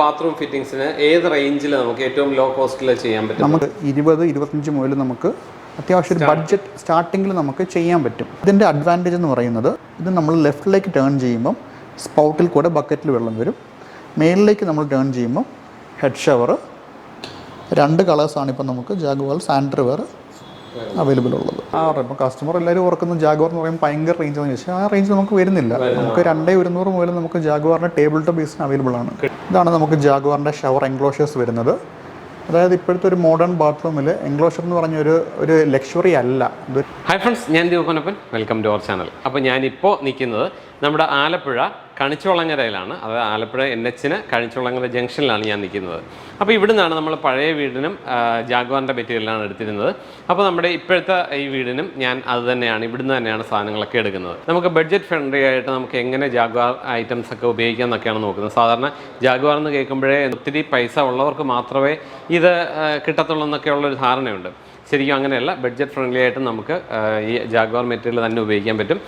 Bathroom ഫിറ്റിംഗ്സിന് ഏത് റേഞ്ചിൽ നമുക്ക് ഏറ്റവും ലോ കോസ്റ്റിൽ ചെയ്യാൻ പറ്റും? നമുക്ക് ഇരുപത് ഇരുപത്തഞ്ച് മുതൽ നമുക്ക് അത്യാവശ്യം ഒരു ബഡ്ജറ്റ് സ്റ്റാർട്ടിങ്ങിൽ നമുക്ക് ചെയ്യാൻ പറ്റും. ഇതിന്റെ അഡ്വാന്റേജ് എന്ന് പറയുന്നത് ഇത് നമ്മൾ ലെഫ്റ്റിലേക്ക് ടേൺ ചെയ്യുമ്പം സ്പൗട്ടിൽ കൂടെ ബക്കറ്റിൽ വെള്ളം വരും. മേലിലേക്ക് നമ്മൾ ടേൺ ചെയ്യുമ്പം ഹെഡ് ഷവർ രണ്ട് കളേഴ്സാണ് ഇപ്പം നമുക്ക് ജാഗ്വാർ സാനിറ്ററി വെയർ അവൈലബിൾ ഉള്ളത്. ആ ഇപ്പം കസ്റ്റമർ എല്ലാവരും ഓർക്കുന്ന ജാഗ്വാർ എന്ന് പറയുമ്പോൾ ഭയങ്കര റേഞ്ച് എന്ന് ചോദിച്ചാൽ ആ റേഞ്ച് നമുക്ക് വരുന്നില്ല. നമുക്ക് രണ്ടേ ഒരുന്നൂറ് മുതൽ നമുക്ക് ജാഗ്വാറിന്റെ ടേബിൾ ടോപ്പ് ബേസിന് അവൈലബിൾ ആണ്. ഇതാണ് നമുക്ക് ജാഗുവാറിന്റെ ഷവർ എൻക്ലോഷേഴ്സ് വരുന്നത്. അതായത് ഇപ്പോഴത്തെ ഒരു മോഡേൺ ബാത്റൂമിൽ എൻക്ലോഷർ എന്ന് പറഞ്ഞ ഒരു ഒരു ലക്ഷറി അല്ല. ഹൈ ഫ്രണ്ട്സ് ഞാൻ Deepanappan welcome to our channel അപ്പോൾ ഞാനിപ്പോൾ നിൽക്കുന്നത് നമ്മുടെ ആലപ്പുഴ കണിച്ചുളങ്ങരയിലാണ് അതായത് ആലപ്പുഴ എൻ എച്ചിന് കണിച്ചുളങ്ങര ജംഗ്ഷനിലാണ് ഞാൻ നിൽക്കുന്നത്. അപ്പോൾ ഇവിടുന്നാണ് നമ്മൾ പഴയ വീടിനും ജാഗ്വാറിന്റെ മെറ്റീരിയലാണ് എടുത്തിരുന്നത്. അപ്പോൾ നമ്മുടെ ഇപ്പോഴത്തെ ഈ വീടിനും ഞാൻ അത് തന്നെയാണ് ഇവിടുന്ന് തന്നെയാണ് സാധനങ്ങളൊക്കെ എടുക്കുന്നത്. നമുക്ക് ബഡ്ജറ്റ് ഫ്രണ്ട്ലി ആയിട്ട് നമുക്ക് എങ്ങനെ ജാഗ്വാർ ഐറ്റംസ് ഒക്കെ ഉപയോഗിക്കാം എന്നൊക്കെയാണ് നോക്കുന്നത്. സാധാരണ ജാഗ്വാർ എന്ന് കേൾക്കുമ്പോഴേ ഒത്തിരി പൈസ ഉള്ളവർക്ക് മാത്രമേ ഇത് കിട്ടത്തുള്ളൂ എന്നൊക്കെയുള്ളൊരു ധാരണയുണ്ട്. ശരിക്കും അങ്ങനെയല്ല ബഡ്ജറ്റ് ഫ്രണ്ട്ലി ആയിട്ട് നമുക്ക് ഈ ജാഗ്വാർ മെറ്റീരിയൽ തന്നെ ഉപയോഗിക്കാൻ പറ്റും.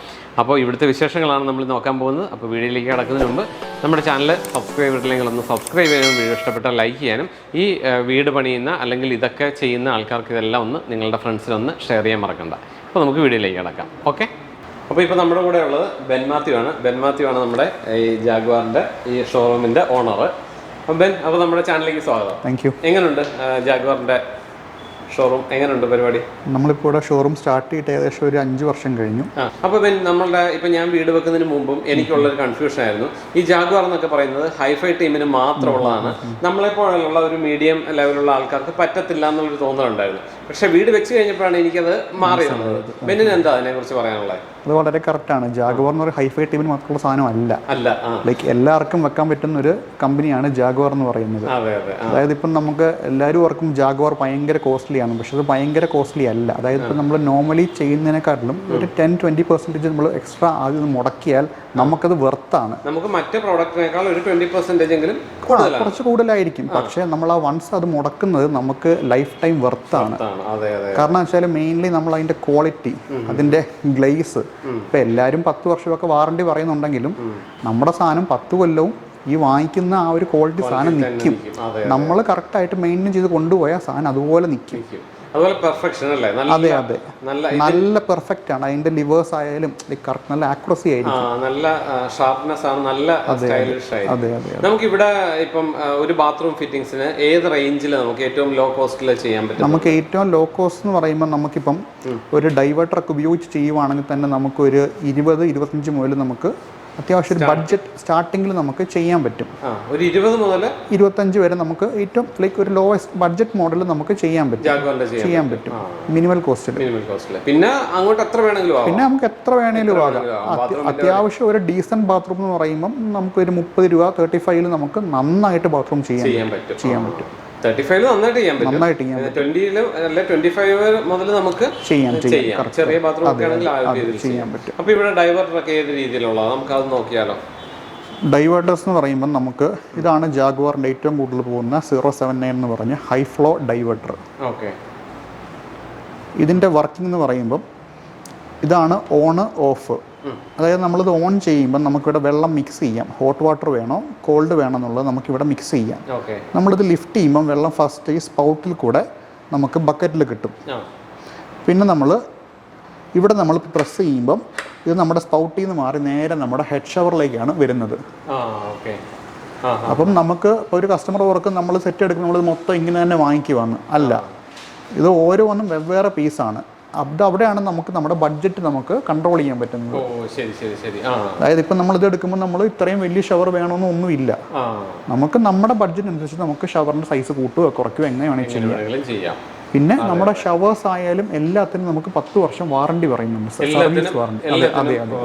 അപ്പോൾ ഇവിടുത്തെ വിശേഷങ്ങളാണ് നമ്മൾ നോക്കാൻ പോകുന്നത്. അപ്പോൾ വീഡിയോയിലേക്ക് കിടക്കുന്നതിന് മുമ്പ് നമ്മുടെ ചാനൽ സബ്സ്ക്രൈബ് ചെയ്തില്ലെങ്കിൽ ഒന്ന് സബ്സ്ക്രൈബ് ചെയ്യാനും വീഡിയോ ഇഷ്ടപ്പെട്ടാൽ ലൈക്ക് ചെയ്യാനും ഈ വീട് പണിയുന്ന അല്ലെങ്കിൽ ഇതൊക്കെ ചെയ്യുന്ന ആൾക്കാർക്ക് ഇതെല്ലാം ഒന്ന് നിങ്ങളുടെ ഫ്രണ്ട്സിനൊന്ന് ഷെയർ ചെയ്യാൻ മറക്കണ്ട. അപ്പോൾ നമുക്ക് വീഡിയോയിലേക്ക് കിടക്കാം. ഓക്കെ അപ്പോൾ ഇപ്പോൾ നമ്മുടെ കൂടെ ഉള്ളത് ബെൻ മാത്യു ആണ്. ബെൻ മാത്യു ആണ് നമ്മുടെ ഈ ജാഗ്വാറിന്റെ ഈ ഷോറൂമിന്റെ ഓണർ അപ്പോൾ ബെൻ അപ്പോൾ നമ്മുടെ ചാനലിലേക്ക് സ്വാഗതം. താങ്ക് യു എങ്ങനെയുണ്ട് ജാഗ്വാറിന്റെ ഷോറൂം എങ്ങനെയുണ്ട് പരിപാടി? നമ്മളിപ്പോൾ ഇവിടെ ഷോറൂം സ്റ്റാർട്ട് ചെയ്തിട്ട് ഏകദേശം ഒരു അഞ്ച് വർഷം കഴിഞ്ഞു. അപ്പൊ അപ്പോൾ പിന്നെ നമ്മളുടെ ഇപ്പൊ ഞാൻ വീട് വെക്കുന്നതിന് മുമ്പും എനിക്കുള്ള ഒരു കൺഫ്യൂഷൻ ആയിരുന്നു. ഈ ജാഗ്വാർ എന്നൊക്കെ പറയുന്നത് ഹൈഫൈ ടീമിന് മാത്രമുള്ളതാണ്. നമ്മളെപ്പോഴുള്ള ഒരു മീഡിയം ലെവലുള്ള ആൾക്കാർക്ക് പറ്റത്തില്ല എന്നുള്ളൊരു തോന്നലുണ്ടായിരുന്നു. പക്ഷെ വീട് വെച്ച് കഴിഞ്ഞപ്പോഴാണ് എനിക്കത് മാറി വന്നത് ബെന്നിന് എന്താ അതിനെ കുറിച്ച് പറയാനുള്ളത്? അത് വളരെ കറക്റ്റാണ് ജാഗോർ എന്ന് പറയുന്ന ഹൈഫൈ ടീമിന് മാത്രമുള്ള സാധനമല്ല അല്ല. ലൈക്ക് എല്ലാവർക്കും വെക്കാൻ പറ്റുന്ന ഒരു കമ്പനിയാണ് ജാഗ്വാർ എന്ന് പറയുന്നത്. അതെ അതെ അതായത് ഇപ്പം നമുക്ക് എല്ലാവരും ഓർക്കും ജാഗ്വാർ ഭയങ്കര കോസ്റ്റ്ലി ആണ്. പക്ഷെ അത് ഭയങ്കര കോസ്റ്റ്ലി അല്ല. അതായത് ഇപ്പം നമ്മൾ നോർമലി ചെയ്യുന്നതിനെക്കാട്ടിലും ഒരു ടെൻ ട്വന്റി പെർസെന്റേജ് നമ്മൾ എക്സ്ട്രാ ആദ്യം മുടക്കിയാൽ നമുക്കത് വെർത്താണ് നമുക്ക് മറ്റ് പ്രോഡക്റ്റിനേക്കാൾ ഒരു ട്വന്റി പെർസെന്റേജ് എങ്കിലും കുറച്ച് കൂടുതലായിരിക്കും. പക്ഷേ നമ്മൾ ആ വൺസ് അത് മുടക്കുന്നത് നമുക്ക് ലൈഫ് ടൈം വെർത്താണ് കാരണം വെച്ചാൽ മെയിൻലി നമ്മൾ അതിന്റെ ക്വാളിറ്റി അതിന്റെ ഗ്ലേസ് ഇപ്പൊ എല്ലാവരും പത്ത് വർഷമൊക്കെ വാറണ്ടി പറയുന്നുണ്ടെങ്കിലും നമ്മുടെ സാധനം പത്ത് കൊല്ലവും ഈ വാങ്ങിക്കുന്ന ആ ഒരു ക്വാളിറ്റി സാധനം നിൽക്കും നമ്മൾ കറക്റ്റായിട്ട് മെയിന്റെയിൻ ചെയ്ത് കൊണ്ടുപോയാൽ സാധനം അതുപോലെ നിൽക്കും അതെ നല്ല അതെ നല്ല പെർഫെക്റ്റ് ആണ്. അതിന്റെ ലിവേഴ്സ് ആയാലും കറക്റ്റ് നല്ല ആക്യുറസി ആയിരിക്കും. നല്ല ഷാർപ്നെസ് ആണ് നല്ല സ്റ്റൈലിഷ് ആയിരിക്കും. നമുക്ക് ഇവിടെ ഇപ്പം ഒരു ബാത്റൂം ഫിറ്റിംഗ്സിന് ഏത് റേഞ്ചിൽ നമുക്ക് ഏറ്റവും ലോ കോസ്റ്റിൽ ചെയ്യാൻ പറ്റും? നമുക്ക് ഏറ്റവും ലോ കോസ്റ്റ് എന്ന് പറയുമ്പോൾ നമുക്കിപ്പം ഒരു ഡൈവേർട്ടർ ഒക്കെ ഉപയോഗിച്ച് ചെയ്യുവാണെങ്കിൽ തന്നെ നമുക്ക് ഒരു ഇരുപത് ഇരുപത്തഞ്ച് മുതൽ നമുക്ക് അത്യാവശ്യം ഒരു ബഡ്ജറ്റ് സ്റ്റാർട്ടിങ്ങിൽ നമുക്ക് ചെയ്യാൻ പറ്റും. ഒരു ഇരുപത് മുതൽ ഇരുപത്തഞ്ച് വരെ നമുക്ക് ഏറ്റവും ലൈക്ക് ഒരു ലോവസ്റ്റ് ബഡ്ജറ്റ് മോഡൽ നമുക്ക് ചെയ്യാൻ പറ്റും. ചെയ്യാൻ പറ്റും. മിനിമൽ കോസ്റ്റിൽ പിന്നെ അങ്ങോട്ട് എത്ര വേണമെങ്കിലും പിന്നെ നമുക്ക് എത്ര വേണേലും ആകാം അത്യ- അത്യാവശ്യം ഒരു ഡീസന്റ് ബാത്റൂം എന്ന് പറയുമ്പം നമുക്ക് ഒരു മുപ്പത് രൂപ തേർട്ടി ഫൈവിൽ നമുക്ക് നന്നായിട്ട് ബാത്റൂം ചെയ്യാൻ ചെയ്യാൻ പറ്റും. തേർട്ടി ഫൈവ് നന്നായിട്ട് ചെയ്യാൻ പറ്റും. നന്നായിട്ട് ചെയ്യാൻ ട്വന്റിയിൽ അല്ലെ ട്വന്റി ഫൈവ് മുതൽ നമുക്ക് ചെയ്യാം ചെയ്യാം. ചെറിയ ബാത്റൂം ഒക്കെ ആണെങ്കിൽ ആ ഒരു രീതിയിൽ ചെയ്യാം. ചെയ്യാൻ പറ്റും. അപ്പോൾ ഇവിടെ ഡൈവർട്ടറൊക്കെ ഏത് രീതിയിലുള്ളതാണ് നമുക്ക് അത് നോക്കിയാലോ. ഡൈവേർട്ടേഴ്സ് എന്ന് പറയുമ്പോൾ നമുക്ക് ഇതാണ് ജാഗ്വാറിന്റെ ഏറ്റവും കൂടുതൽ പോകുന്ന സീറോ സെവൻ നയൻ എന്ന് പറഞ്ഞ ഹൈ ഫ്ലോ ഡൈവേർട്ടർ ഓക്കെ ഇതിന്റെ വർക്കിംഗ് എന്ന് പറയുമ്പം ഇതാണ് ഓണ് ഓഫ് അതായത് നമ്മളിത് ഓൺ ചെയ്യുമ്പോൾ നമുക്കിവിടെ വെള്ളം മിക്സ് ചെയ്യാം. ഹോട്ട് വാട്ടർ വേണോ? കോൾഡ് വേണോ എന്നുള്ളത് നമുക്കിവിടെ മിക്സ് ചെയ്യാം. നമ്മളിത് ലിഫ്റ്റ് ചെയ്യുമ്പോൾ വെള്ളം ഫസ്റ്റ് ഈ സ്പൗട്ടിൽ കൂടെ നമുക്ക് ബക്കറ്റിൽ കിട്ടും. പിന്നെ നമ്മൾ ഇവിടെ നമ്മൾ പ്രസ് ചെയ്യുമ്പം ഇത് നമ്മുടെ സ്പൗട്ടിൽ നിന്ന് മാറി നേരെ നമ്മുടെ ഹെഡ് ഷവറിലേക്കാണ് വരുന്നത്. അപ്പം നമുക്ക് ഇപ്പോൾ ഒരു കസ്റ്റമർ വർക്ക് നമ്മൾ സെറ്റ് എടുക്കുമ്പോൾ നമ്മൾ മൊത്തം ഇങ്ങനെ തന്നെ വാങ്ങിക്കുവാന്ന് അല്ല. ഇത് ഓരോന്നും വെവ്വേറെ പീസാണ് അത് അവിടെയാണ് നമുക്ക് നമ്മുടെ ബഡ്ജറ്റ് നമുക്ക് കൺട്രോൾ ചെയ്യാൻ പറ്റുന്നത്. അതായത് ഇപ്പം നമ്മൾ ഇത് എടുക്കുമ്പോൾ നമ്മൾ ഇത്രയും വലിയ ഷവർ വേണമെന്ന് ഒന്നുമില്ല നമുക്ക് നമ്മുടെ ബഡ്ജറ്റ് അനുസരിച്ച് നമുക്ക് ഷവറിന്റെ സൈസ് കൂട്ടുകയോ കുറയ്ക്കുകയോ എങ്ങനെ വേണമെങ്കിൽ ചെയ്യാം. പിന്നെ നമ്മുടെ ഷവേഴ്സ് ആയാലും എല്ലാത്തിനും നമുക്ക് പത്ത് വർഷം വാറണ്ടി പറയുന്നുണ്ട്. സർവീസ് വാറണ്ടി അതെ അതെ അതെ.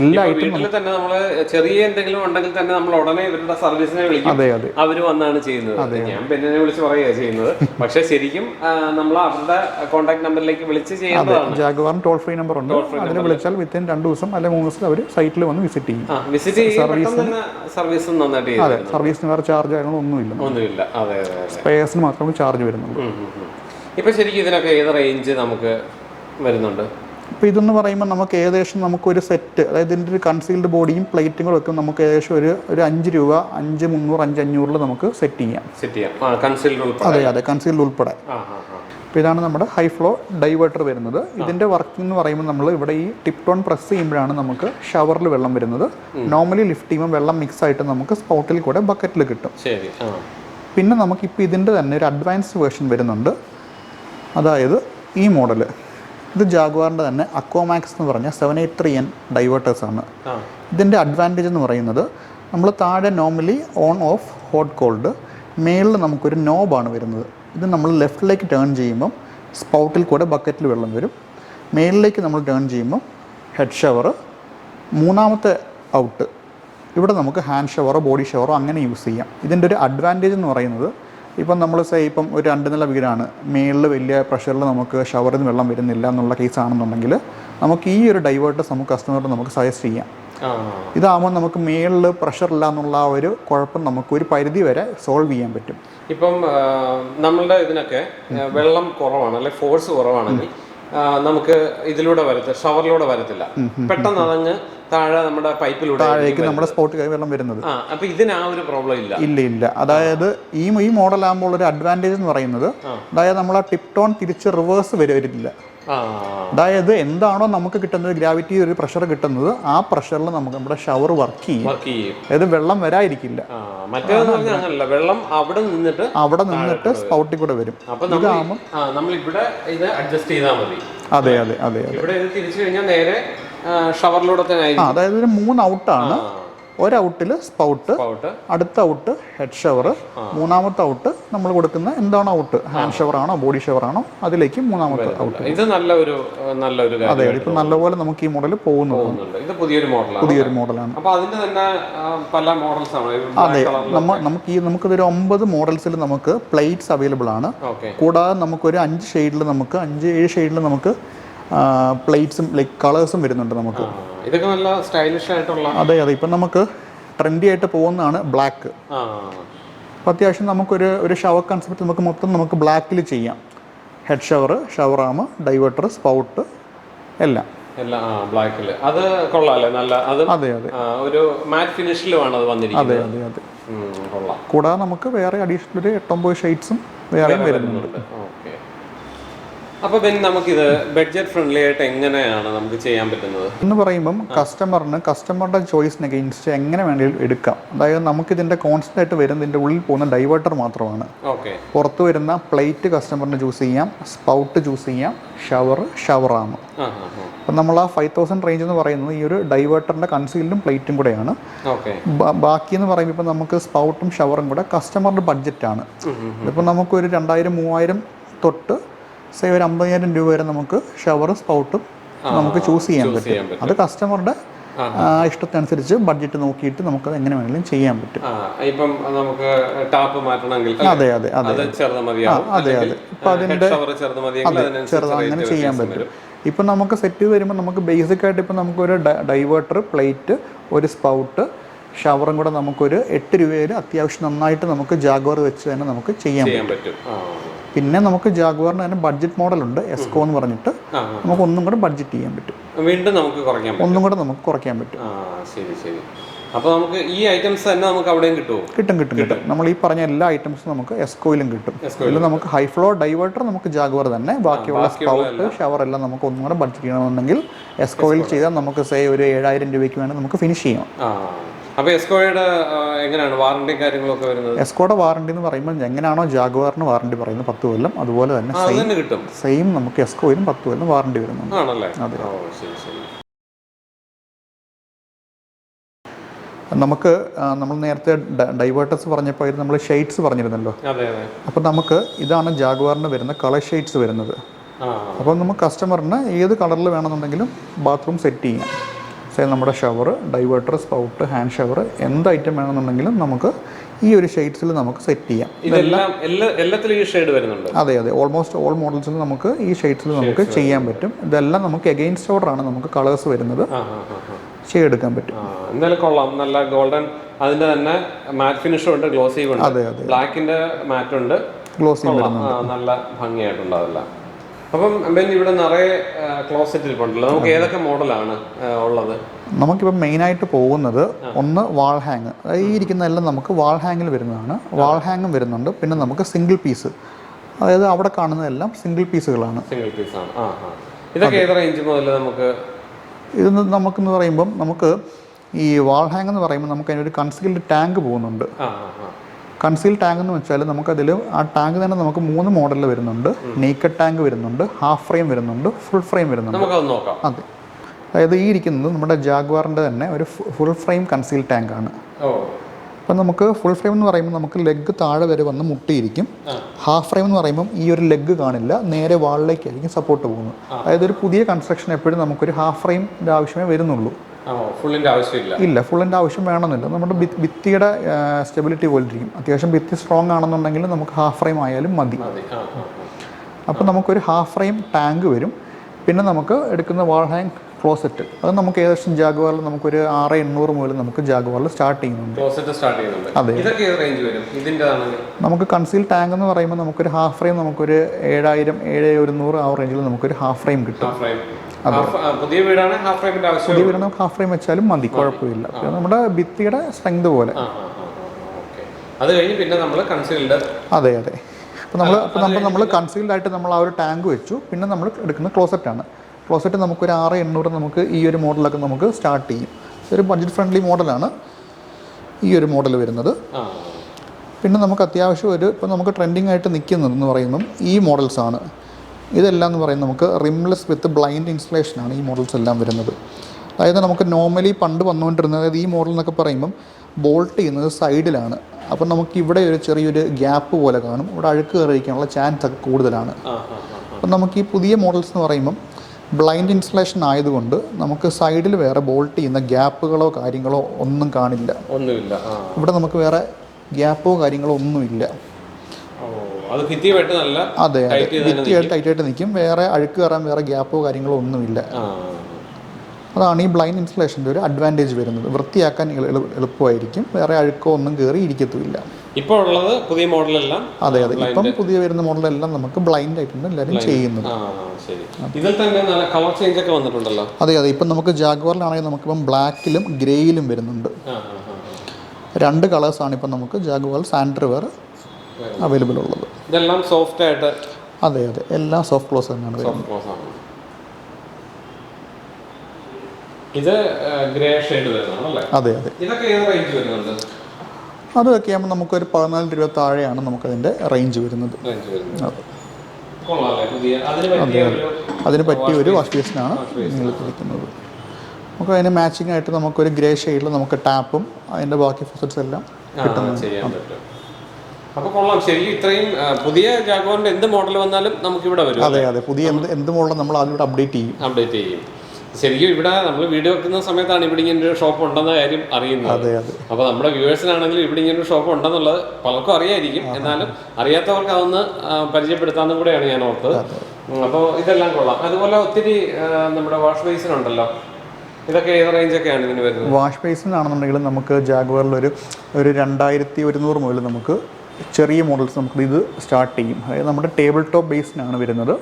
എല്ലാ ഇപ്പൊ തന്നെ നമ്മൾ ചെറിയ എന്തെങ്കിലും ഉണ്ടെങ്കിൽ തന്നെ നമ്മൾ ഉടനെ ഇവരുടെ സർവീസിനെ വിളിക്കും. അതെ അതെ. അവർ വന്നാണ് ചെയ്യുന്നത്. ഞാൻ പെണ്ണിനെ വിളിച്ച് പറയുകയാണ് ചെയ്യുന്നത്. പക്ഷെ ശരിക്കും നമ്മൾ അവരുടെ കോൺടാക്ട് നമ്പറിലേക്ക് വിളിച്ച് ചെയ്യുന്നതാണ് ജാഗവാറിന് ടോൾ ഫ്രീ നമ്പർ ഉണ്ട്. അതിൽ വിളിച്ചാൽ വിത്തിൻ രണ്ട് ദിവസം അല്ലെങ്കിൽ മൂന്ന് ദിവസം അവർ സൈറ്റിൽ വന്ന് വിസിറ്റ് ചെയ്യും. വിസിറ്റ് പെട്ടെന്ന് സർവീസ് നന്നായിട്ട് അതെ സർവീസിന് വേറെ ചാർജ് കാര്യങ്ങളോ ഒന്നുമില്ല. ഒന്നുമില്ല അതെ സ്പേസിന് മാത്രമേ ചാർജ് വരുന്നുള്ളൂ. ഉം. ശരിക്കും ഇതിനൊക്കെ ഏത് റേഞ്ച് നമുക്ക് വരുന്നുണ്ട്? അപ്പോൾ ഇതെന്ന് പറയുമ്പോൾ നമുക്ക് ഏകദേശം നമുക്കൊരു സെറ്റ് അതായത് ഇതിന്റെ ഒരു കൺസീൽഡ് ബോഡിയും പ്ലേറ്റും കൂടെ വെക്കും നമുക്ക് ഏകദേശം ഒരു ഒരു അഞ്ച് രൂപ അഞ്ച് മുന്നൂറ് അഞ്ച് അഞ്ഞൂറിൽ നമുക്ക് സെറ്റ് ചെയ്യാം. സെറ്റ് ചെയ്യാം. കൺസീൽഡ് ഉൾപ്പെടെ. അതെ അതെ കൺസീൽഡ് ഉൾപ്പെടെ. അപ്പോൾ ഇതാണ് നമ്മുടെ ഹൈ ഫ്ലോ ഡൈവേർട്ടർ വരുന്നത്. ഇതിന്റെ വർക്കിംഗ് എന്ന് പറയുമ്പോൾ നമ്മൾ ഇവിടെ ഈ ടിപ് ടോൺ പ്രസ് ചെയ്യുമ്പോഴാണ് നമുക്ക് ഷവറിൽ വെള്ളം വരുന്നത്. നോർമലി ലിഫ്റ്റ് ചെയ്യുമ്പോൾ വെള്ളം മിക്സ് ആയിട്ട് നമുക്ക് സ്പോട്ടിൽ കൂടെ ബക്കറ്റിൽ കിട്ടും. ശരി പിന്നെ പിന്നെ നമുക്കിപ്പോൾ ഇതിന്റെ തന്നെ ഒരു അഡ്വാൻസ് വേർഷൻ വരുന്നുണ്ട്. അതായത് ഈ മോഡൽ ഇത് ജാഗ്വാറിന്റെ തന്നെ അക്വാമാക്സ് എന്ന് പറഞ്ഞ സെവൻ എയ്റ്റ് ത്രീ എൻ ഡൈവേർട്ടേഴ്സാണ് ഇതിന്റെ അഡ്വാന്റേജ് എന്ന് പറയുന്നത് നമ്മൾ താഴെ normally on off hot cold മേളിൽ നമുക്കൊരു നോബാണ് വരുന്നത്. ഇത് നമ്മൾ ലെഫ്റ്റിലേക്ക് ടേൺ ചെയ്യുമ്പം സ്പൗട്ടിൽ കൂടെ ബക്കറ്റിൽ വെള്ളം വരും. മേളിലേക്ക് നമ്മൾ ടേൺ ചെയ്യുമ്പം ഹെഡ് ഷവർ മൂന്നാമത്തെ ഔട്ട് ഇവിടെ നമുക്ക് ഹാൻഡ് ഷവറോ ബോഡി ഷവറോ അങ്ങനെ യൂസ് ചെയ്യാം. ഇതിന്റെ ഒരു അഡ്വാന്റേജ് എന്ന് പറയുന്നത് ഇപ്പം നമ്മൾ സേ ഇപ്പം ഒരു രണ്ട് നില വീടാണ്. മേളിൽ വലിയ പ്രഷറിൽ നമുക്ക് ഷവറിൽ നിന്ന് വെള്ളം വരുന്നില്ല എന്നുള്ള കേസ് ആണെന്നുണ്ടെങ്കിൽ നമുക്ക് ഈ ഒരു ഡൈവേർട്ട് നമുക്ക് കസ്റ്റമറിന് നമുക്ക് സജസ്റ്റ് ചെയ്യാം. ആ. ഇതാകുമ്പോൾ നമുക്ക് മേളിൽ പ്രഷർ ഇല്ല എന്നുള്ള ആ ഒരു കുഴപ്പം നമുക്ക് ഒരു പരിധി വരെ സോൾവ് ചെയ്യാൻ പറ്റും. ഇപ്പം നമ്മളുടെ ഇതിനൊക്കെ വെള്ളം കുറവാണ് അല്ലെ ഫോഴ്സ് കുറവാണെങ്കിൽ നമുക്ക് ഇതിലൂടെ വരത്തില്ല ഷവറിലൂടെ വരത്തില്ല. പെട്ടെന്ന് അതങ്ങ് താഴെ നമ്മുടെ പൈപ്പിലൂടെ താഴേക്ക് നമ്മുടെ സ്പോട്ട് വെള്ളം വരുന്നത്. ആ അപ്പൊ ഇതിന് ആ ഒരു പ്രോബ്ലം ഇല്ല. ഇല്ല ഇല്ല. അതായത് ഈ ഈ മോഡൽ ആകുമ്പോൾ ഒരു അഡ്വാന്റേജ് എന്ന് പറയുന്നത് അതായത് നമ്മൾ ആ ടിപ് ടോൺ തിരിച്ച് റിവേഴ്സ് വരില്ല. ആ അതായത് എന്താണോ നമുക്ക് കിട്ടുന്നത് ഗ്രാവിറ്റി ഒരു പ്രഷർ കിട്ടുന്നത് ആ പ്രഷറിൽ നമുക്ക് നമ്മുടെ ഷവർ വർക്ക് ചെയ്യും. അതായത് വെള്ളം വരാതിരിക്കില്ല. വെള്ളം അവിടെ നിന്നിട്ട് അവിടെ നിന്നിട്ട് സ്പൗട്ടിൽ കൂടെ വരും. അപ്പൊ നമ്മൾ ഇവിടെ ഇത് അഡ്ജസ്റ്റ് ചെയ്താൽ മതി. അതെ അതെ അതെ അതെ. ഇവിടെ ഇത് തിരിച്ചു കഴിഞ്ഞാൽ നേരെ ഷവറിലൂടെ തന്നെ അതായത് ഒരു മൂന്ന് ഔട്ടാണ് ഒരു ഔട്ടിൽ സ്പൗട്ട് അടുത്ത ഔട്ട് ഹെഡ് ഷവർ മൂന്നാമത്തെ ഔട്ട് നമ്മൾ കൊടുക്കുന്ന എന്താണ് ഔട്ട്? ഹാൻഡ് ഷവർ ആണോ ബോഡി ഷവർ ആണോ? അതിലേക്ക് മൂന്നാമത്തെ ഔട്ട്. ഇത് നല്ലൊരു നല്ലൊരു അതെ ഇപ്പം നല്ലപോലെ നമുക്ക് ഈ മോഡൽ പോകുന്നു ഇത് പുതിയൊരു മോഡലാണ് പുതിയൊരു മോഡലാണ് അപ്പൊ അതിന്റെ തന്നെ പല മോഡൽസ് ആണ്. അതെ നമ്മ നമുക്ക് ഈ നമുക്ക് നമുക്കിതൊരു ഒമ്പത് മോഡൽസിൽ നമുക്ക് പ്ലേറ്റ്സ് അവൈലബിൾ ആണ്. കൂടാതെ കൂടാതെ നമുക്കൊരു അഞ്ച് ഷെയ്ഡിൽ നമുക്ക് അഞ്ച് ഏഴ് ഷെയ്ഡിൽ നമുക്ക് പ്ലേറ്റ്സും ലൈക്ക് കളേഴ്സും വരുന്നുണ്ട് നമുക്ക്. ഇതൊക്കെ നല്ല സ്റ്റൈലിഷ് ആയിട്ടുള്ള അതെ അതെ. ഇപ്പം നമുക്ക് ട്രെൻഡി ആയിട്ട് പോകുന്നതാണ് ബ്ലാക്ക് അപ്പോൾ അത്യാവശ്യം നമുക്കൊരു ഒരു ഷവർ കൺസെപ്റ്റ് നമുക്ക് മൊത്തം നമുക്ക് ബ്ലാക്കിൽ ചെയ്യാം. ഹെഡ് ഷവർ ഷവറാമ് ഡൈവേർട്ടർ സ്പൗട്ട് എല്ലാം. ആ അത് കൊള്ളാല്ലേ? നല്ല അത് അതെ അതെ. ഒരു മാറ്റ് ഫിനിഷിലുമാണ് അത് വന്നിരിക്കുന്നത്. അതെ അതെ അതെ. കൂടാതെ നമുക്ക് വേറെ അഡീഷണൽ ഒരു എട്ടൊമ്പത് ഷെയ്ഡ്സും വേറെയും വരുന്നുണ്ട്. അപ്പൊ നമുക്കിത് ബഡ്ജറ്റ് ഫ്രണ്ട്ലി ആയിട്ട് എങ്ങനെയാണ് നമുക്ക് ചെയ്യാൻ പറ്റുന്നത്? എന്ന് പറയുമ്പം കസ്റ്റമറിന് കസ്റ്റമറുടെ ചോയ്സിന് അഗെയിൻസ്റ്റ് എങ്ങനെ വേണമെങ്കിലും എടുക്കാം. അതായത് നമുക്ക് ഇതിന്റെ കോൺസ്റ്റന്റ് ആയിട്ട് വരുന്നതിന്റെ ഉള്ളിൽ പോകുന്ന ഡൈവേർട്ടർ മാത്രമാണ്. ഓക്കെ. പുറത്ത് വരുന്ന പ്ലേറ്റ് കസ്റ്റമറിന് ചൂസ് ചെയ്യാം സ്പൗട്ട് ചൂസ് ചെയ്യാം ഷവർ ഷവർ ആണ് ആ അപ്പം നമ്മൾ ആ ഫൈവ് തൗസൻഡ് റേഞ്ച് എന്ന് പറയുന്നത് ഈ ഒരു ഡൈവേർട്ടറിന്റെ കൺസീലും പ്ലേറ്റും കൂടെയാണ്. ബാക്കി എന്ന് പറയുമ്പോൾ ഇപ്പം നമുക്ക് സ്പൗട്ടും ഷവറും കൂടെ കസ്റ്റമറുടെ ബഡ്ജറ്റാണ് ഇപ്പം നമുക്കൊരു രണ്ടായിരം മൂവായിരം തൊട്ട് സേ ഒരു അമ്പതിനായിരം രൂപ വരെ നമുക്ക് ഷവറും സ്പൗട്ടും നമുക്ക് ചൂസ് ചെയ്യാൻ പറ്റും. അത് കസ്റ്റമറുടെ ഇഷ്ടത്തിനനുസരിച്ച് ബഡ്ജറ്റ് നോക്കിയിട്ട് നമുക്ക് എങ്ങനെ വേണമെങ്കിലും ചെയ്യാൻ പറ്റും. ഇപ്പം നമുക്ക് ടാപ്പ് മാറ്റണമെങ്കിൽ അതെ അതെ അതെ. അത് അതെ അതെ. ഇപ്പം അതിന്റെ ചെറുത് അങ്ങനെ ചെയ്യാൻ പറ്റും. ഇപ്പം നമുക്ക് സെറ്റ് ചെയ്ത് വരുമ്പോൾ നമുക്ക് ബേസിക് ആയിട്ട് ഇപ്പം നമുക്കൊരു ഡൈവേർട്ടർ പ്ലേറ്റ് ഒരു സ്പൗട്ട് ഷവറും കൂടെ നമുക്കൊരു എട്ട് രൂപയിൽ അത്യാവശ്യം നന്നായിട്ട് നമുക്ക് ജാഗ്വർ വെച്ച് തന്നെ നമുക്ക് ചെയ്യാൻ പറ്റും. പിന്നെ നമുക്ക് ജാഗ്വാറിന് തന്നെ ബഡ്ജറ്റ് മോഡലുണ്ട് എസ്കോ എന്ന് പറഞ്ഞിട്ട്. നമുക്ക് ഒന്നും കൂടെ ബഡ്ജറ്റ് ചെയ്യാൻ പറ്റും. വീണ്ടും നമുക്ക് കുറയ്ക്കാൻ ഒന്നും കൂടെ നമുക്ക് കുറയ്ക്കാൻ പറ്റും. ശരി ശരി. അപ്പോൾ നമുക്ക് ഈ ഐറ്റംസ് തന്നെ നമുക്ക് അവിടെയും കിട്ടുമോ കിട്ടും കിട്ടും കിട്ടും. നമ്മൾ ഈ പറഞ്ഞ എല്ലാ ഐറ്റംസും നമുക്ക് എസ്കോയിലും കിട്ടും. ഇതിൽ നമുക്ക് ഹൈ ഫ്ലോ ഡൈവേർട്ടർ നമുക്ക് ജാഗ്വർ തന്നെ ബാക്കിയുള്ള സ്കൗട്ട് ഷവർ എല്ലാം. നമുക്ക് ഒന്നും കൂടെ ബഡ്ജറ്റ് ചെയ്യണമെന്നുണ്ടെങ്കിൽ എസ്കോയിൽ ചെയ്താൽ നമുക്ക് സേ ഒരു ഏഴായിരം രൂപയ്ക്ക് വേണമെങ്കിൽ നമുക്ക് ഫിനിഷ് ചെയ്യാം. ആ അപ്പൊ എസ്കോയുടെ എങ്ങനെയാണ് വാറണ്ടി കാര്യങ്ങളൊക്കെ വരുന്നത്? എസ്കോയുടെ വാറണ്ടി എന്ന് പറയുമ്പോൾ എങ്ങനെയാണോ ജാഗ്വാറിന് വാറണ്ടി പറയുന്നത് പത്ത് കൊല്ലം അതുപോലെ തന്നെ കിട്ടും. സെയിം നമുക്ക് എസ്കോയിലും പത്ത് കൊല്ലം വാറണ്ടി വരുന്നുണ്ട്. ആണല്ലേ? ഓ ശരി ശരി. നമുക്ക് നമ്മൾ നേരത്തെ ഡൈവേർട്ടേഴ്സ് പറഞ്ഞപ്പോൾ ഇത് നമ്മൾ ഷെയ്ഡ്സ് പറഞ്ഞിരുന്നല്ലോ. അപ്പോൾ നമുക്ക് ഇതാണ് ജാഗ്വാറിന് വരുന്ന കളർ ഷെയ്ഡ്സ് വരുന്നത്. അപ്പം അപ്പോൾ നമുക്ക് കസ്റ്റമറിന് ഏത് കളറിൽ വേണമെന്നുണ്ടെങ്കിലും ബാത്റൂം സെറ്റ് ചെയ്യാം. സേ നമ്മുടെ shower diverter spout hand shower എന്ത് ഐറ്റം വേണമെന്നുണ്ടെങ്കിലും നമുക്ക് ഈ ഒരു ഷെയ്ഡ്സിൽ നമുക്ക് സെറ്റ് ചെയ്യാം. ഇതെല്ലാം എല്ലാത്തിലും ഈ ഷെയ്ഡ് വരുന്നുണ്ട്. അതെ അതെ. ഓൾമോസ്റ്റ് ഓൾ മോഡൽസിൽ നമുക്ക് ഈ ഷെയ്ഡ്സിൽ നമുക്ക് ചെയ്യാൻ പറ്റും. ഇതെല്ലാം നമുക്ക് എഗെയിൻസ്റ്റ് ആണ് നമുക്ക് കളേഴ്സ് വരുന്നത്. ചെയ്തെടുക്കാൻ പറ്റും. എന്തായാലും കൊള്ളാം. നല്ല ഗോൾഡൻ അതിന്റെ തന്നെ മാറ്റ് ഫിനിഷും ഉണ്ട് ഗ്ലോസിയും ഉണ്ട്. അതെ അതെ. ബ്ലാക്കിന്റെ മാറ്റ് ഉണ്ട്. ഗ്ലോസി നല്ല ഭംഗിയായിട്ടുണ്ട് അതെല്ലാം. അപ്പം ബെൻ ഇവിടെ നിറയെ ക്ലോസറ്റ് ഇരിപ്പുണ്ടല്ലോ നമുക്ക് ഏതൊക്കെ മോഡലാണ് ഉള്ളത്? നമുക്കിപ്പോൾ മെയിനായിട്ട് പോകുന്നത് ഒന്ന് വാൾ ഹാങ് ഈ ഇരിക്കുന്നതെല്ലാം നമുക്ക് വാൾ ഹാങ്ങിൽ വരുന്നതാണ്. വാൾ ഹാങ്ങും വരുന്നുണ്ട്. പിന്നെ നമുക്ക് സിംഗിൾ പീസ് അതായത് അവിടെ കാണുന്നതെല്ലാം സിംഗിൾ പീസുകളാണ് സിംഗിൾ പീസ് ആണ്. ആ ആ. ഇതൊക്കെ ഏത് റേഞ്ച് മുതൽ നമുക്ക് ഇത് നമുക്കെന്ന് പറയുമ്പം നമുക്ക് ഈ വാൾ ഹാങ് എന്ന് പറയുമ്പോൾ നമുക്ക് അതിനൊരു കൺസീൽഡ് ടാങ്ക് പോകുന്നുണ്ട് കൺസീൽ ടാങ്ക് എന്ന് വെച്ചാൽ നമുക്കതിൽ ആ ടാങ്ക് തന്നെ നമുക്ക് മൂന്ന് മോഡലിൽ വരുന്നുണ്ട്. നേക്കഡ് ടാങ്ക് വരുന്നുണ്ട് ഹാഫ് ഫ്രെയിം വരുന്നുണ്ട് ഫുൾ ഫ്രെയിം വരുന്നുണ്ട്. അതെ. അതായത് ഈ ഇരിക്കുന്നത് നമ്മുടെ ജാഗ്വാറിന്റെ തന്നെ ഒരു ഫുൾ ഫ്രെയിം കൺസീൽ ടാങ്ക് ആണ്. അപ്പം നമുക്ക് ഫുൾ ഫ്രെയിം എന്ന് പറയുമ്പോൾ നമുക്ക് ലെഗ് താഴെ വരെ വന്ന് മുട്ടിയിരിക്കും. ഹാഫ് ഫ്രെയിം എന്ന് പറയുമ്പോൾ ഈ ഒരു ലെഗ് കാണില്ല നേരെ വാളിലേക്കായിരിക്കും സപ്പോർട്ട് പോകുന്നത്. അതായത് ഒരു പുതിയ കൺസ്ട്രക്ഷൻ എപ്പോഴും നമുക്കൊരു ഹാഫ് ഫ്രെയിമിന്റെ ആവശ്യമേ വരുന്നുള്ളൂ. ഇല്ല ഫുള്ളിന്റെ ആവശ്യം വേണമെന്നില്ല. നമ്മുടെ ഭിത്തിയുടെ സ്റ്റെബിലിറ്റി പോലെ ഇരിക്കും അത്യാവശ്യം ഭിത്തി സ്ട്രോങ് ആണെന്നുണ്ടെങ്കിൽ നമുക്ക് ഹാഫ് ഫ്രെയിം ആയാലും മതി. അപ്പോൾ നമുക്കൊരു ഹാഫ് ഫ്രെയിം ടാങ്ക് വരും. പിന്നെ നമുക്ക് എടുക്കുന്ന വാൾ ഹാങ് ക്ലോസറ്റ് അത് നമുക്ക് ഏകദേശം ജാഗ്വാറിൽ നമുക്കൊരു ആറ് എണ്ണൂറ് മുതൽ നമുക്ക് ജാഗ്വാറിൽ സ്റ്റാർട്ട് ചെയ്യുന്നുണ്ട്. അതെ. നമുക്ക് കൺസീൽ ടാങ്ക് എന്ന് പറയുമ്പോൾ നമുക്കൊരു ഹാഫ് ഫ്രെയിം നമുക്കൊരു ഏഴായിരം ഏഴ് ഒരുന്നൂറ് ആ റേഞ്ചിൽ നമുക്കൊരു ഹാഫ് ഫ്രെയിം കിട്ടും. പുതിയ വീടാണ് ഹാഫ് ഫ്രെയിമിന്റെ ആവശ്യം പുതിയ വീടാണ് ഹാഫ് ഫ്രെയിം വെച്ചാലും മതി കുഴപ്പമില്ല. നമ്മുടെ ഭിത്തിയുടെ സ്ട്രെങ്ത് പോലെ. അത് കഴിഞ്ഞ് പിന്നെ നമ്മൾ കൺസീൽഡ് അതെ അതെ. അപ്പോൾ നമ്മൾ നമ്മൾ നമ്മൾ കൺസീൽഡ് ആയിട്ട് നമ്മൾ ആ ഒരു ടാങ്ക് വെച്ചു. പിന്നെ നമ്മൾ എടുക്കുന്ന ക്ലോസറ്റ് ആണ്. ക്ലോസറ്റ് നമുക്കൊരു ആറ് എണ്ണൂറ് നമുക്ക് ഈ ഒരു മോഡലൊക്കെ നമുക്ക് സ്റ്റാർട്ട് ചെയ്യും. ഒരു ബഡ്ജറ്റ് ഫ്രണ്ട്ലി മോഡലാണ് ഈ ഒരു മോഡൽ വരുന്നത്. പിന്നെ നമുക്ക് അത്യാവശ്യം ഒരു ഇപ്പോൾ നമുക്ക് ട്രെൻഡിങ് ആയിട്ട് നിൽക്കുന്നതെന്ന് പറയുന്നതും പറയുമ്പം ഈ മോഡൽസാണ് ആണ്. ഇതെല്ലാം എന്ന് പറയുന്നത് നമുക്ക് റിംലെസ് വിത്ത് ബ്ലൈൻഡ് ഇൻസ്റ്റലേഷൻ ആണ് ഈ മോഡൽസ് എല്ലാം വരുന്നത്. അതായത് നമുക്ക് നോർമലി പണ്ട് വന്നുകൊണ്ടിരുന്നത് അതായത് ഈ മോഡൽ എന്നൊക്കെ പറയുമ്പം ബോൾട്ട് ചെയ്യുന്നത് സൈഡിലാണ് അപ്പം നമുക്ക് ഇവിടെ ഒരു ചെറിയൊരു ഗ്യാപ്പ് പോലെ കാണും. ഇവിടെ അഴുക്ക് കയറിയിരിക്കാനുള്ള ചാൻസ് ഒക്കെ കൂടുതലാണ്. അപ്പം നമുക്ക് ഈ പുതിയ മോഡൽസ് എന്ന് പറയുമ്പം ബ്ലൈൻഡ് ഇൻസ്റ്റലേഷൻ ആയതുകൊണ്ട് നമുക്ക് സൈഡിൽ വേറെ ബോൾട്ട് ചെയ്യുന്ന ഗ്യാപ്പുകളോ കാര്യങ്ങളോ ഒന്നും കാണില്ല. ഒന്നുമില്ല ഇവിടെ നമുക്ക് വേറെ ഗ്യാപ്പോ കാര്യങ്ങളോ ഒന്നുമില്ല. അത് ഭിത്തിയായിട്ട് ടൈറ്റായിട്ട് നിൽക്കും. വേറെ അഴുക്ക് കയറാൻ വേറെ ഗ്യാപ്പോ കാര്യങ്ങളോ ഒന്നുമില്ല. അതാണ് ഈ ബ്ലൈൻഡ് ഇൻസ്റ്റലേഷന്റെ ഒരു അഡ്വാന്റേജ് വരുന്നത്. വൃത്തിയാക്കാൻ എളു- എളു- എളുപ്പമായിരിക്കും. വേറെ അഴുക്കോ ഒന്നും കയറി ഇരിക്കത്തുമില്ല. ഇപ്പോൾ ഉള്ളത് പുതിയ മോഡലെല്ലാം അതെ അതെ. ഇപ്പം പുതിയ വരുന്ന മോഡലെല്ലാം നമുക്ക് ബ്ലൈൻഡ് ആയിട്ടുണ്ട് എല്ലാവരും ചെയ്യുന്നത്. ഇതിൽ തന്നെ നല്ല കളർ ചേഞ്ച് ഒക്കെ വന്നിട്ടുണ്ടല്ലോ? അതെ അതെ. ഇപ്പം നമുക്ക് ജാഗ്വാറിലാണെങ്കിൽ നമുക്കിപ്പം ബ്ലാക്കിലും ഗ്രേയിലും വരുന്നുണ്ട്. രണ്ട് കളേഴ്സാണ് ഇപ്പം നമുക്ക് ജാഗ്വാർ സാൻഡർ വെയർ അവൈലബിൾ ഉള്ളത് ഇതെല്ലാം സോഫ്റ്റ് ആയിട്ട് അതെ അതെ. എല്ലാം സോഫ്റ്റ് ക്ലോസ് തന്നെയാണ് സോഫ്റ്റ് ക്ലോസ് ആണ്. ഇത് ഗ്രേ ഷെയ്ഡ് വരുന്നതാണ് അല്ലേ? അതെ അതെ. ഇതൊക്കെ ഏത് റേഞ്ച് വരുന്നുണ്ട്? അതൊക്കെ ആകുമ്പോൾ നമുക്കൊരു പതിനാല് രൂപ താഴെയാണ് നമുക്കതിന്റെ റേഞ്ച് വരുന്നത്. അതിന് പറ്റിയ ഒരു ഒരു വാഷ് ബേസിനാണ് നിങ്ങൾ കൊടുക്കുന്നത് നമുക്ക് അതിന് മാച്ചിങ് ആയിട്ട് നമുക്കൊരു ഗ്രേ ഷെയ്ഡിൽ നമുക്ക് ടാപ്പും അതിന്റെ ബാക്കി ഫസറ്റ്സ് എല്ലാം പറ്റും. അപ്പൊ കൊള്ളാം. ശരിക്കും ഇത്രയും പുതിയ ജാഗോറിന്റെ എന്ത് മോഡൽ വന്നാലും നമുക്ക് ഇവിടെ വരും അതെ അതെ. പുതിയ എന്ത് എന്ത് മോഡൽ നമ്മൾ അതിലൂടെ അപ്ഡേറ്റ് ചെയ്യും. അപ്ഡേറ്റ് ചെയ്യും. ശരിക്കും ഇവിടെ നമ്മൾ വീഡിയോ വെക്കുന്ന സമയത്താണ് ഇവിടെ ഇങ്ങനെ ഒരു ഷോപ്പ് ഉണ്ടെന്ന കാര്യം അറിയുന്നത്. അപ്പോൾ നമ്മുടെ വ്യൂവേഴ്സിനാണെങ്കിലും ഇവിടെ ഇങ്ങനെ ഒരു ഷോപ്പ് ഉണ്ടെന്നുള്ളത് പലർക്കും അറിയായിരിക്കും. എന്നാലും അറിയാത്തവർക്ക് അതൊന്ന് പരിചയപ്പെടുത്താമെന്നും കൂടെയാണ് ഞാൻ ഓർത്തത്. അപ്പോൾ ഇതെല്ലാം കൊള്ളാം. അതുപോലെ ഒത്തിരി നമ്മുടെ വാഷ് ബേസിൻ ഉണ്ടല്ലോ. ഇതൊക്കെ ഏത് റേഞ്ചൊക്കെയാണ് ഇതിന് വരുന്നത്? വാഷ് ബേസിനാണെന്നുണ്ടെങ്കിൽ നമുക്ക് ജാഗ്വാറിൽ ഒരു ഒരു രണ്ടായിരത്തി ഒരുന്നൂറ് മുതൽ നമുക്ക് ചെറിയ മോഡൽസ് നമുക്ക് ഇത് സ്റ്റാർട്ട് ചെയ്യും. അതായത് നമ്മുടെ ടേബിൾ ടോപ്പ് ബേസിനാണ് വരുന്നത്.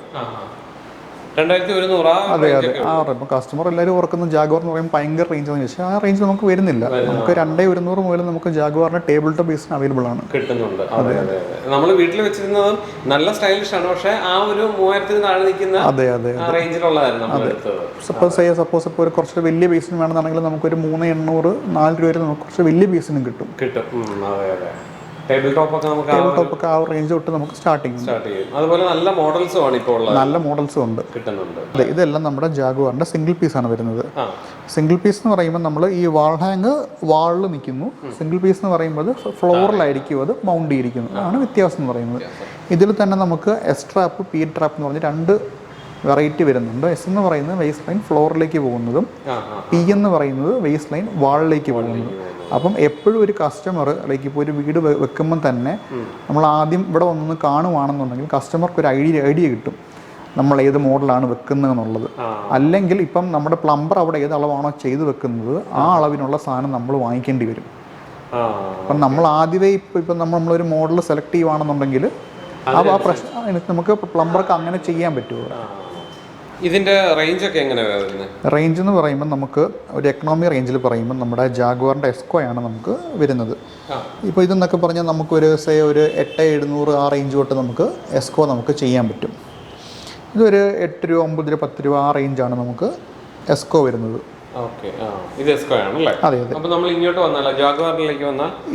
അതെ അതെ. ആ ഇപ്പം കസ്റ്റമർ എല്ലാവരും ഓർക്കുന്ന ജാഗ്വാർ എന്ന് പറയുമ്പോൾ ഭയങ്കര റേഞ്ച് എന്ന് ചോദിച്ചാൽ ആ റേഞ്ച് നമുക്ക് വരുന്നില്ല. നമുക്ക് രണ്ടേ ഒരുന്നൂറ് മുതൽ നമുക്ക് ജാഗോറിന്റെ ടേബിൾ ടോപ്പ് ബേസിന് അവൈലബിൾ ആണ്. കിട്ടുന്നുണ്ട്. അതെ അതെ. അതെ നമ്മൾ വീട്ടിൽ വെച്ചിരുന്നതും നല്ല സ്റ്റൈലിഷ് ആണ്. പക്ഷേ ആ ഒരു മൂവായിരത്തിന് താഴെ നിൽക്കുന്ന അതെ അതെ എടുത്തത്. സപ്പോസ് സപ്പോസ് ഇപ്പോൾ ഒരു കുറച്ച് വലിയ ബേസിന് വേണമെന്നുണ്ടെങ്കിൽ നമുക്കൊരു മൂന്ന് എണ്ണൂറ് നാല് രൂപ വരെ നമുക്ക് കുറച്ച് വലിയ ബേസിനും കിട്ടും. കിട്ടും. അതെ അതെ. ടേബിൾ ടോപ്പ് ഒക്കെ നമുക്ക് ടേബിൾ ടോപ്പ് ഒക്കെ ആ റേഞ്ച് തൊട്ട് നമുക്ക് സ്റ്റാർട്ടിംഗ് സ്റ്റാർട്ട് ചെയ്യും. അതുപോലെ നല്ല മോഡൽസും ആണ് ഇപ്പോൾ ഉള്ളത്. നല്ല മോഡൽസും ഉണ്ട്. കിട്ടുന്നുണ്ട്. അതെ ഇതെല്ലാം നമ്മുടെ ജാഗുവാറിന്റെ സിംഗിൾ പീസ് ആണ് വരുന്നത്. സിംഗിൾ പീസ് എന്ന് പറയുമ്പോൾ നമ്മൾ ഈ വാൾ ഹാങ് വാളിൽ നിൽക്കുന്നു. സിംഗിൾ പീസ് എന്ന് പറയുമ്പോൾ ഫ്ലോറിലായിരിക്കും അത് മൗണ്ട് ചെയ്തിരിക്കുന്നു. അതാണ് വ്യത്യാസം എന്ന് പറയുന്നത്. ഇതിൽ തന്നെ നമുക്ക് എസ് ട്രാപ്പ് പി ട്രാപ്പ് എന്ന് പറഞ്ഞ് രണ്ട് വെറൈറ്റി വരുന്നുണ്ട്. എസ് എന്ന് പറയുന്നത് വേസ്റ്റ് ലൈൻ ഫ്ലോറിലേക്ക് പോകുന്നതും പി എന്ന് പറയുന്നത് വേസ്റ്റ് ലൈൻ വാളിലേക്ക് പോകുന്നതും. അപ്പം എപ്പോഴും ഒരു കസ്റ്റമർ ലൈക്ക് ഇപ്പോൾ ഒരു വീട് വെക്കുമ്പം തന്നെ നമ്മൾ ആദ്യം ഇവിടെ വന്നൊന്ന് കാണുവാണെന്നുണ്ടെങ്കിൽ കസ്റ്റമർക്ക് ഒരു ഐഡിയ ഐഡിയ കിട്ടും. നമ്മൾ ഏത് മോഡലാണ് വെക്കുന്നത് എന്നുള്ളത് അല്ലെങ്കിൽ ഇപ്പം നമ്മുടെ പ്ലംബർ അവിടെ ഏത് അളവാണോ ചെയ്ത് വെക്കുന്നത് ആ അളവിനുള്ള സാധനം നമ്മൾ വാങ്ങിക്കേണ്ടി വരും. അപ്പം നമ്മൾ ആദ്യമേ ഇപ്പം ഇപ്പം നമ്മൾ നമ്മളൊരു മോഡൽ സെലക്ട് ചെയ്യുവാണെന്നുണ്ടെങ്കിൽ അപ്പോൾ ആ പ്രശ്നം നമുക്ക് പ്ലംബർക്ക് അങ്ങനെ ചെയ്യാൻ പറ്റുമോ ഇതിന്റെ റേഞ്ച് ഒക്കെ എങ്ങനെ വരുന്നത്? റേഞ്ച് എന്ന് പറയുമ്പോൾ നമുക്ക് ഒരു എക്കണോമി റേഞ്ചിൽ പറയുമ്പോൾ നമ്മുടെ ജാഗ്വാറിന്റെ എസ്കോ ആണ് നമുക്ക് വരുന്നത്. ഇപ്പോൾ ഇതെന്നൊക്കെ പറഞ്ഞാൽ നമുക്കൊരു സേ ഒരു എട്ട് എഴുന്നൂറ് ആ റേഞ്ച് തൊട്ട് നമുക്ക് എസ്കോ നമുക്ക് ചെയ്യാൻ പറ്റും. ഇതൊരു എട്ട് രൂപ ഒമ്പത് രൂപ പത്ത് രൂപ ആ റേഞ്ചാണ് നമുക്ക് എസ്കോ വരുന്നത്.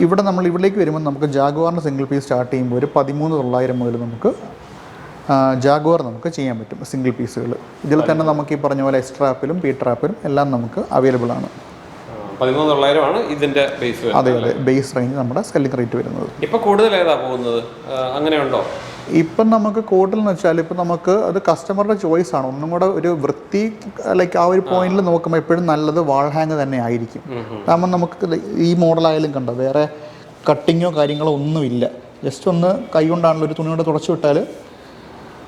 ഇവിടെ നമ്മൾ ഇവിടേക്ക് വരുമ്പോൾ നമുക്ക് ജാഗ്വാറിന്റെ സിംഗിൾ പീസ് സ്റ്റാർട്ട് ചെയ്യുമ്പോൾ ഒരു പതിമൂന്ന് തൊള്ളായിരം മുതൽ നമുക്ക് ജാഗ്വാർ നമുക്ക് ചെയ്യാൻ പറ്റും സിംഗിൾ പീസുകൾ ഇതിൽ തന്നെ നമുക്ക് ഈ പറഞ്ഞ പോലെ എക്സ്ട്രാപ്പിലും പി ട്രാപ്പിലും എല്ലാം നമുക്ക് അവൈലബിൾ ആണ്. പതിമൂന്ന് തൊള്ളായിരമാണ് ഇതിന്റെ ബേസ് അതെ അതെ. ബേസ് റേഞ്ച് നമ്മുടെ സെല്ലിംഗ് റേറ്റ് വരുന്നത്. ഇപ്പൊ കൂടുതൽ ഏതാ പോകുന്നത്? അങ്ങനെയുണ്ടോ ഇപ്പം നമുക്ക് കൂടുതൽ എന്ന് വെച്ചാൽ ഇപ്പം നമുക്ക് അത് കസ്റ്റമറുടെ ചോയ്സ് ആണ്. ഒന്നും കൂടെ ഒരു വൃത്തി ലൈക്ക് ആ ഒരു പോയിന്റിൽ നോക്കുമ്പോൾ എപ്പോഴും നല്ലത് വാൾ ഹാങ് തന്നെ ആയിരിക്കും. കാരണം നമുക്ക് ഈ മോഡലായാലും കണ്ടോ വേറെ കട്ടിങ്ങോ കാര്യങ്ങളോ ഒന്നുമില്ല. ജസ്റ്റ് ഒന്ന് കൈ കൊണ്ടാണല്ലോ ഒരു തുണിയോടെ തുടച്ചു വിട്ടാൽ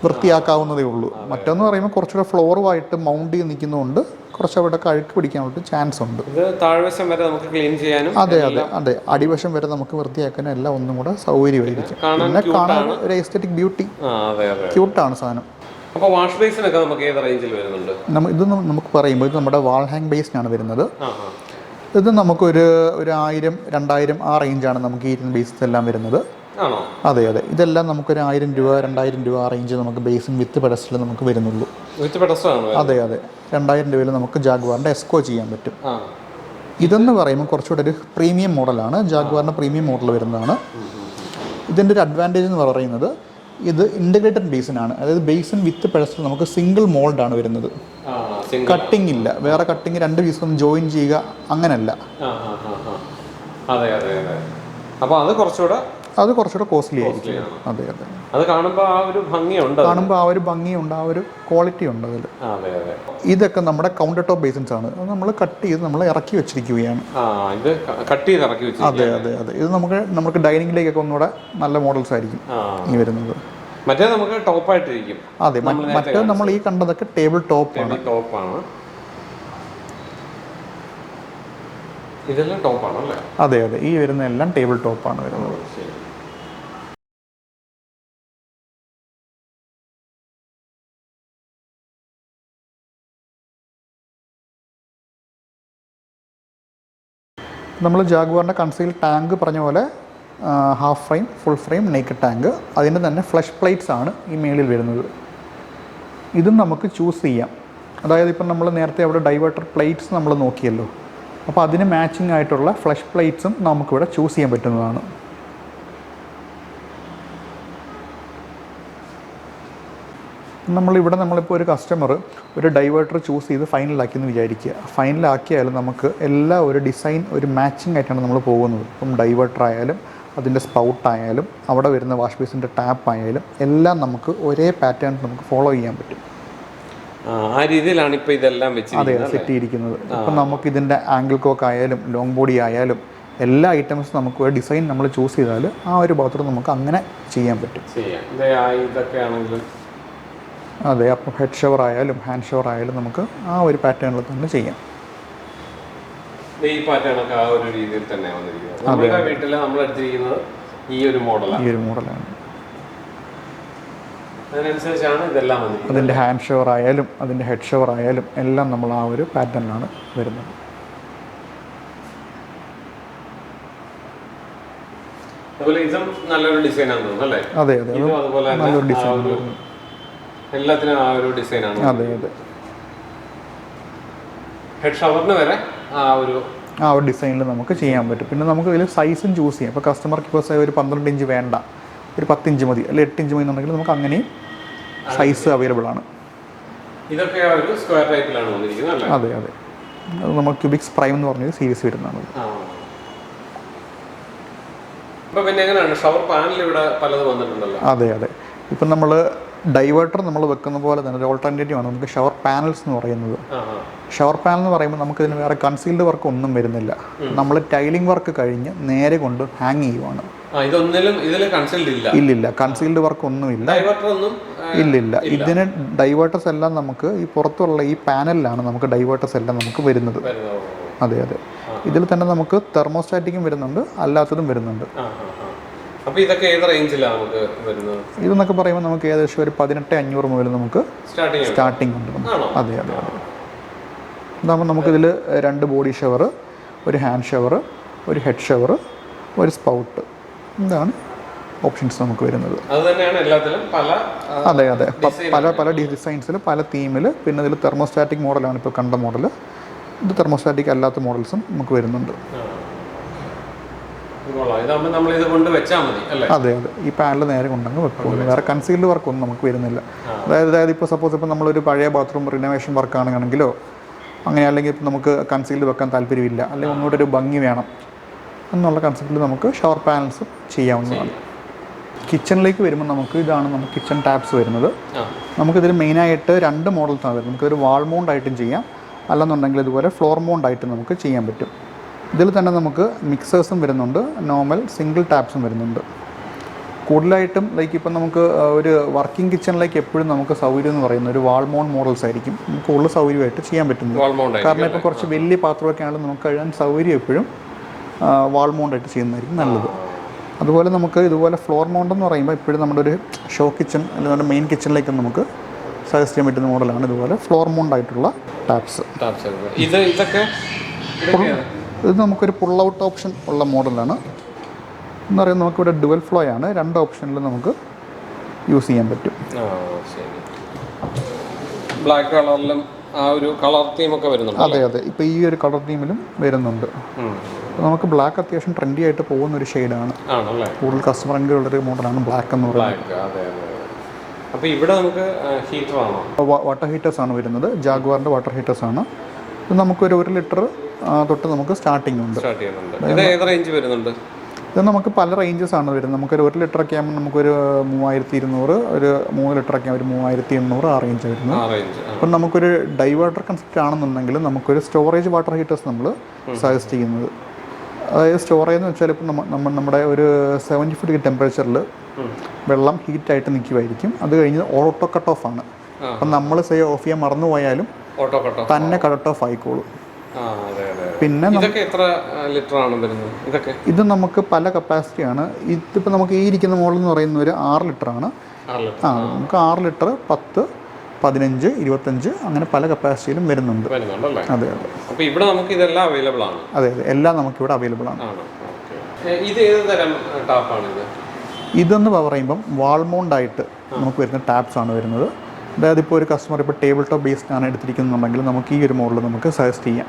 വൃത്തിയാക്കാവുന്നതേ ഉള്ളൂ. മറ്റൊന്ന് പറയുമ്പോൾ കുറച്ചുകൂടെ ഫ്ലോറുമായിട്ട് മൗണ്ട് ചെയ്ത് നിൽക്കുന്നതുകൊണ്ട് കുറച്ച് അവിടെ കഴുക്ക് പിടിക്കാനുള്ള ചാൻസ് ഉണ്ട്. താഴ്വശം വരെ നമുക്ക് ക്ലീൻ ചെയ്യാനും അതെ അതെ അതെ. അടിവശം വരെ നമുക്ക് വൃത്തിയാക്കാനും എല്ലാം ഒന്നും കൂടെ സൗകര്യമായിരിക്കും. പിന്നെ കാണാൻ ഒരു എസ്തറ്റിക് ബ്യൂട്ടി ക്യൂട്ടാണ് സാധനം. വാഷ് ബേസിനൊക്കെ നമുക്ക് ഏത് റേഞ്ചിൽ വരുന്നുണ്ട്? ഇത് നമുക്ക് പറയുമ്പോൾ ഇത് നമ്മുടെ വാൾ ഹാങ് ബേസിനാണ് വരുന്നത്. ഇത് നമുക്കൊരു ഒരു ആയിരം രണ്ടായിരം ആ റേഞ്ചാണ് നമുക്ക് ഈ ബേസ് എല്ലാം വരുന്നത്. അതെ അതെ. ഇതെല്ലാം നമുക്കൊരു ആയിരം രൂപ രണ്ടായിരം രൂപ ആ റേഞ്ച് നമുക്ക് ബേസും വിത്ത് പെഡസ്റ്റിൽ നമുക്ക് വരുന്നുള്ളൂ. വിത്ത് പെഡസ്റ്റർ ആണ് അതെ അതെ. രണ്ടായിരം രൂപയിൽ നമുക്ക് ജാഗ്വാറിന്റെ എസ്കോ ചെയ്യാൻ പറ്റും. ഇതെന്ന് പറയുമ്പോൾ കുറച്ചുകൂടെ ഒരു പ്രീമിയം മോഡലാണ് ജാഗ്വാറിന്റെ പ്രീമിയം മോഡൽ വരുന്നതാണ്. ഇതിന്റെ ഒരു അഡ്വാന്റേജ് എന്ന് പറയുന്നത് ഇത് ഇന്റഗ്രേറ്റഡ് ബേസിനാണ് അതായത് ബേസിൻ വിത്ത് പെഡസ്റ്റൽ നമുക്ക് സിംഗിൾ മോൾഡാണ് വരുന്നത്. കട്ടിംഗ് ഇല്ല. വേറെ കട്ടിംഗ് രണ്ട് പീസ് ഒന്ന് ജോയിൻ ചെയ്യുക അങ്ങനല്ല. അതെ അതെ അതെ. അപ്പൊ അത് കുറച്ചുകൂടെ അത് കുറച്ചുകൂടെ കോസ്റ്റ്ലി ആയിരിക്കും. അതെ അതെ. അത് കാണുമ്പോൾ ആ ഒരു ഭംഗിയുണ്ട്. കാണുമ്പോൾ ആ ഒരു ഭംഗിയുണ്ട് ആ ഒരു ക്വാളിറ്റി ഉണ്ട് അതിൽ അതെ അതെ. ഇതൊക്കെ നമ്മുടെ കൗണ്ടർ ടോപ്പ് ബേസിൻസ് ആണ്. അത് നമ്മൾ കട്ട് ചെയ്ത് നമ്മൾ ഇറക്കി വെച്ചിരിക്കുകയാണ്. ഇത് കട്ട് ചെയ്ത് ഇറക്കി അതെ അതെ അതെ. ഇത് നമുക്ക് നമുക്ക് ഡൈനിങ്ങിലേക്കൊക്കെ ഒന്നുകൂടെ നല്ല മോഡൽസ് ആയിരിക്കും ഈ വരുന്നത്. മറ്റേ നമുക്ക് ടോപ്പായിട്ടിരിക്കും അതെ മറ്റേ നമ്മൾ ഈ കണ്ടതൊക്കെ ടേബിൾ ടോപ്പ് ആണ്. ടോപ്പാണ് ഇതെല്ലാം ടോപ്പാണ് അല്ലേ അതെ അതെ. ഈ വരുന്ന എല്ലാം ടേബിൾ ടോപ്പാണ് വരുന്നത്. നമ്മൾ ജാഗ്വാറിന്റെ കൺസീൽ ടാങ്ക് പറഞ്ഞ പോലെ half frame full frame naked tank അതിന്റെ തന്നെ ഫ്ലഷ് പ്ലേറ്റ്സ് ആണ് ഈ മേളിൽ വരുന്നത്. ഇതും നമുക്ക് ചൂസ് ചെയ്യാം. അതായത് ഇപ്പം നമ്മൾ നേരത്തെ അവിടെ ഡൈവേർട്ടർ പ്ലേറ്റ്സ് നമ്മൾ നോക്കിയല്ലോ. അപ്പോൾ അതിന് മാച്ചിങ് ആയിട്ടുള്ള ഫ്ലഷ് പ്ലേറ്റ്സും നമുക്കിവിടെ ചൂസ് ചെയ്യാൻ പറ്റുന്നതാണ്. നമ്മളിവിടെ നമ്മളിപ്പോൾ ഒരു കസ്റ്റമർ ഒരു ഡൈവേർട്ടർ ചൂസ് ചെയ്ത് ഫൈനലാക്കി എന്ന് വിചാരിക്കുക. ഫൈനലാക്കിയാലും നമുക്ക് എല്ലാ ഒരു ഡിസൈൻ ഒരു മാച്ചിങ് ആയിട്ടാണ് നമ്മൾ പോകുന്നത്. ഇപ്പം ഡൈവേർട്ടർ ആയാലും അതിന്റെ സ്പൗട്ട് ആയാലും അവിടെ വരുന്ന വാഷ് ബേസിന്റെ ടാപ്പ് ആയാലും എല്ലാം നമുക്ക് ഒരേ പാറ്റേൺ നമുക്ക് ഫോളോ ചെയ്യാൻ പറ്റും. ആ, രീതിയിലാണ് ഇപ്പോൾ ഇതെല്ലാം വെച്ച് അതെ വെച്ചിരിക്കുന്നത് സെറ്റ് ചെയ്തിരിക്കുന്നത് ഇപ്പം നമുക്ക് ഇതിന്റെ ആംഗിൾ കോക്ക് ആയാലും ലോങ് ബോഡി ആയാലും എല്ലാ ഐറ്റംസും നമുക്ക് ഒരു ഡിസൈൻ നമ്മൾ ചൂസ് ചെയ്താൽ ആ ഒരു ഭാഗത്തോട് നമുക്ക് അങ്ങനെ ചെയ്യാൻ പറ്റും. ചെയ്യാം. ഇത് ഇതൊക്കെ ആണെങ്കിലും അതെ അപ്പോൾ ഹെഡ് ഷവർ ആയാലും ഹാൻഡ് ഷവർ ആയാലും നമുക്ക് ആ ഒരു പാറ്റേണിൽ തന്നെ ചെയ്യാം. അതിന്റെ ഈ പാറ്റേണൊക്കെ ആ ഒരു രീതിയിൽ തന്നെ വന്നിരിക്കുന്നത്. നമ്മുടെ വീട്ടിൽ നമ്മൾ എടുത്തിരിക്കുന്നത് ഈ ഒരു മോഡലാണ് ഈ ഒരു മോഡലാണ് അതിനനുസരിച്ചാണ് ഇതെല്ലാം വന്നിരിക്കുന്നത്. അതിന്റെ ഹാൻഡ് ഷവർ ആയാലും അതിന്റെ ഹെഡ് ഷവർ ആയാലും എല്ലാം നമ്മൾ ആ ഒരു പാറ്റേണിലാണ് വരുന്നത്. അതുപോലെ ഇതും നല്ലൊരു ഡിസൈൻ ആണെന്ന് തോന്നുന്നു അല്ലേ? അതെ അതെ. നല്ലൊരു ഡിസൈൻ എല്ലാത്തിനും ആ ഒരു ഡിസൈനാണ് അതെ അതെ. ഹെഡ് ഷവറിന് വരെ ആ ഒരു ആ ഒരു ഡിസൈനിൽ നമുക്ക് ചെയ്യാൻ പറ്റും. പിന്നെ നമുക്ക് ഇതിൽ സൈസും ചൂസ് ചെയ്യാം. ഇപ്പോൾ കസ്റ്റമർക്ക് ഇപ്പോൾ ഒരു പന്ത്രണ്ട് ഇഞ്ച് വേണ്ട. ഒരു പത്തിഞ്ച് മതി. അല്ലെങ്കിൽ എട്ട് ഇഞ്ച് മതി എന്നുണ്ടെങ്കിൽ നമുക്ക് അങ്ങനെയും സൈസ് അവൈലബിൾ ആണ്. ഇതൊക്കെ ഒരു സ്ക്വയർ ടൈപ്പിലാണ് വന്നിരിക്കുന്നത് അതെ അതെ. അത് നമ്മൾ ക്യൂബിക്സ് പ്രൈം എന്ന് പറഞ്ഞൊരു സീരീസ് വരുന്നതാണ് ആ. ഇപ്പൊ പിന്നെ എങ്ങനെയാണ്? ഷവർ പാനൽ ഇവിടെ പലത് വന്നിട്ടുണ്ടല്ലോ. അതെ അതെ. ഇപ്പം നമ്മൾ ഡൈവേർട്ടർ നമ്മൾ വെക്കുന്ന പോലെ തന്നെ ഒരു ഓൾട്ടർനേറ്റീവ് ആണ്. നമുക്ക് ഷവർ പാനൽസ് എന്ന് പറയുന്നത്. ഷവർ പാനൽ എന്ന് പറയുമ്പോൾ നമുക്ക് ഇതിന് വേറെ കൺസീൽഡ് വർക്ക് ഒന്നും വരുന്നില്ല. നമ്മൾ ടൈലിംഗ് വർക്ക് കഴിഞ്ഞ് നേരെ കൊണ്ട് ഹാങ് ചെയ്യുവാണ്. ഇല്ലില്ല. കൺസീൽഡ് വർക്ക് ഒന്നുമില്ല. ഒന്നും ഇല്ല ഇല്ലില്ല. ഇതിന് ഡൈവേർട്ടേഴ്സ് എല്ലാം നമുക്ക് ഈ പുറത്തുള്ള ഈ പാനലിലാണ് നമുക്ക് ഡൈവേർട്ടേഴ്സ് എല്ലാം നമുക്ക് വരുന്നത്. അതെ അതെ. ഇതിൽ തന്നെ നമുക്ക് തെർമോസ്റ്റാറ്റിക്കും വരുന്നുണ്ട്. അല്ലാത്തതും വരുന്നുണ്ട്. ആ, ആ, ആ. അപ്പൊ ഇതൊക്കെ ഏത് റേഞ്ചിലാണ് നമുക്ക് വരുന്നത്? ഇതെന്നൊക്കെ പറയുമ്പോൾ നമുക്ക് ഏകദേശം ഒരു പതിനെട്ട് അഞ്ഞൂറ് മുതൽ നമുക്ക് സ്റ്റാർട്ടിങ് സ്റ്റാർട്ടിംഗ് ഉണ്ട്. അതെ അതെ അതെ. ഇതാകുമ്പോൾ നമുക്കിതിൽ രണ്ട് ബോഡി ഷവർ ഒരു ഹാൻഡ് ഷവർ ഒരു ഹെഡ് ഷവർ ഒരു സ്പൗട്ട് ഇതാണ് ഓപ്ഷൻസ് നമുക്ക് വരുന്നത്. അത് തന്നെയാണ് എല്ലാത്തിലും പല അതെ അതെ. പല പല ഡിസൈൻസിൽ പല തീമിൽ പിന്നെ ഇതിൽ തെർമോസ്റ്റാറ്റിക് മോഡലാണ് ഇപ്പോൾ കണ്ട മോഡൽ ഇത് തെർമോസ്റ്റാറ്റിക് അല്ലാത്ത മോഡൽസും നമുക്ക് വരുന്നുണ്ട് ആ. ഇത് കൊള്ളാം ഇതാകുമ്പോൾ നമ്മൾ ഇത് കൊണ്ട് വെച്ചാൽ മതി അല്ലേ അതെ അതെ. ഈ പാനൽ നേരെ കൊണ്ടങ്ങ് വെക്കും. വേറെ കൺസീൽഡ് വർക്കൊന്നും നമുക്ക് വരുന്നില്ല. അതായത് അതായത് ഇപ്പോൾ സപ്പോസ് ഇപ്പോൾ നമ്മളൊരു പഴയ ബാത്റൂം റിനോവേഷൻ വർക്കാണെങ്കിലോ അങ്ങനെ അല്ലെങ്കിൽ ഇപ്പം നമുക്ക് കൺസീൽഡ് വെക്കാൻ താല്പര്യമില്ല അല്ലെങ്കിൽ ഒന്നുകൂടെ ഒരു ഭംഗി വേണം എന്നുള്ള കൺസെപ്റ്റിൽ നമുക്ക് ഷവർ പാനൽസ് ചെയ്യാവുന്നതാണ്. കിച്ചണിലേക്ക് വരുമ്പോൾ നമുക്ക് ഇതാണ് നമുക്ക് കിച്ചൺ ടാപ്സ് വരുന്നത്. നമുക്കിതിൽ മെയിനായിട്ട് രണ്ട് മോഡൽസാണ് വരുന്നത്. നമുക്കിതൊരു വാൾ മൗണ്ട് ആയിട്ടും ചെയ്യാം. അല്ലെന്നുണ്ടെങ്കിൽ ഇതുപോലെ ഫ്ലോർ മൗണ്ട് ആയിട്ട് നമുക്ക് ചെയ്യാൻ പറ്റും. ഇതിൽ തന്നെ നമുക്ക് മിക്സേഴ്സും വരുന്നുണ്ട്. നോർമൽ സിംഗിൾ ടാപ്സും വരുന്നുണ്ട്. കൂടുതലായിട്ടും ലൈക്ക് ഇപ്പം നമുക്ക് ഒരു വർക്കിംഗ് കിച്ചണിലേക്ക് എപ്പോഴും നമുക്ക് സൗകര്യം എന്ന് പറയുന്നത് ഒരു വാൾമോൺ മോഡൽസ് ആയിരിക്കും. നമുക്ക് ഉള്ള സൗകര്യമായിട്ട് ചെയ്യാൻ പറ്റുന്നത്. കാരണം ഇപ്പോൾ കുറച്ച് വലിയ പാത്രമൊക്കെ ആണെങ്കിലും നമുക്ക് കഴുകാൻ സൗകര്യം എപ്പോഴും വാൾ മൗണ്ട് ആയിട്ട് ചെയ്യുന്നതായിരിക്കും നല്ലത്. അതുപോലെ നമുക്ക് ഇതുപോലെ ഫ്ലോർ മൗണ്ട് എന്ന് പറയുമ്പോൾ ഇപ്പോഴും നമ്മുടെ ഒരു ഷോ കിച്ചൺ അല്ലെങ്കിൽ നമ്മുടെ മെയിൻ കിച്ചണിലേക്ക് നമുക്ക് സജസ്റ്റ് ചെയ്യാൻ പറ്റുന്ന മോഡലാണ് ഇതുപോലെ ഫ്ലോർ മൗണ്ട് ആയിട്ടുള്ള ടാപ്സ് ഇത് ഇതൊക്കെ ഇത് നമുക്കൊരു പുൾ ഔട്ട് ഓപ്ഷൻ ഉള്ള മോഡലാണ് എന്ന് പറയുന്നത് നമുക്കിവിടെ ഡുവൽ ഫ്ലോ ആണ്. രണ്ട് ഓപ്ഷനിൽ നമുക്ക് യൂസ് ചെയ്യാൻ പറ്റും. ബ്ലാക്ക് കളറിലും ആ ഒരു കളർ തീമൊക്കെ വരുന്നുണ്ട് അതെ അതെ. ഇപ്പോൾ ഈ ഒരു കളർ തീമിലും വരുന്നുണ്ട്. നമുക്ക് ബ്ലാക്ക് അത്യാവശ്യം ട്രെൻഡി ആയിട്ട് പോകുന്ന ഒരു ഷെയ്ഡാണ് കൂടുതൽ കസ്റ്റമർ എങ്കിൽ ഉള്ളൊരു മോഡലാണ് ബ്ലാക്ക് എന്ന് പറയുന്നത്. അപ്പോൾ. ഇവിടെ നമുക്ക് ഹീറ്റർ ആണോ വാട്ടർ ഹീറ്റേഴ്സ് ആണ് വരുന്നത്. ജാഗ്വാറിന്റെ വാട്ടർ ഹീറ്റേഴ്സ് ആണ്. നമുക്കൊരു ഒരു ലിറ്റർ തൊട്ട് നമുക്ക് സ്റ്റാർട്ടിംഗ് ഉണ്ട്. ഇത് ഏത് റേഞ്ച് വരുന്നുണ്ട്? ഇത് നമുക്ക് പല റേഞ്ചസ് ആണ് വരുന്നത്. നമുക്കൊരു ഒരു ലിറ്റർ ഒക്കെ ആകുമ്പോൾ നമുക്കൊരു മൂവായിരത്തി ഇരുന്നൂറ് ഒരു മൂന്ന് ലിറ്റർ ഒക്കെ ഒരു മൂവായിരത്തി എണ്ണൂറ് ആ റേഞ്ച് വരുന്നു അപ്പം നമുക്കൊരു ഡൈവേർട്ടർ കൺസെപ്റ്റ് ആണെന്നുണ്ടെങ്കിൽ നമുക്കൊരു സ്റ്റോറേജ് വാട്ടർ ഹീറ്റേഴ്സ് നമ്മൾ സജസ്റ്റ് ചെയ്യുന്നത്. അതായത് സ്റ്റോറേജ് എന്ന് വെച്ചാൽ ഇപ്പം നമ്മ നമ്മ- നമ്മുടെ ഒരു സെവന്റി ഡിഗ്രി ടെമ്പറേച്ചറിൽ വെള്ളം ഹീറ്റായിട്ട് നിൽക്കുമായിരിക്കും അത് കഴിഞ്ഞ് ഓട്ടോ കട്ട് ഓഫ് ആണ്. അപ്പം നമ്മൾ സേ ഓഫ് ചെയ്യാൻ മറന്നു പോയാലും തന്നെ കട്ട് ഓഫ് ആയിക്കോളും. പിന്നെ എത്ര ലിറ്റർ ആണ് വരുന്നത്? ഇതൊക്കെ? ഇത് നമുക്ക് പല കപ്പാസിറ്റിയാണ് ഇതിപ്പോൾ നമുക്ക് ഈ ഇരിക്കുന്ന മോഡൽ എന്ന് പറയുന്ന ഒരു ആറ് ലിറ്റർ. ആണ് ആ നമുക്ക് ആറ് ലിറ്റർ പത്ത് പതിനഞ്ച് ഇരുപത്തഞ്ച് അങ്ങനെ പല കപ്പാസിറ്റിയിലും വരുന്നുണ്ട്. അതെ അതെ. ഇവിടെ നമുക്ക് ഇതെല്ലാം അവൈലബിൾ ആണ്. അതെ അതെ. എല്ലാം നമുക്ക് ഇവിടെ അവൈലബിൾ ആണ്. ഇത് ഏത് തരം ടാപ്പാണ് ഇത്? ഇതെന്ന് പറയുമ്പം വാൾ മൗണ്ട് ആയിട്ട് നമുക്ക് വരുന്ന ടാപ്സ് ആണ് വരുന്നത്. അതായത് ഇപ്പോൾ ഒരു കസ്റ്റമർ ഇപ്പോൾ ടേബിൾ ടോപ്പ് ബേസ്ഡ് ആണ് എടുത്തിരിക്കുന്നുണ്ടെങ്കിൽ നമുക്ക് ഈ ഒരു മോഡൽ നമുക്ക് സജസ്റ്റ് ചെയ്യാം.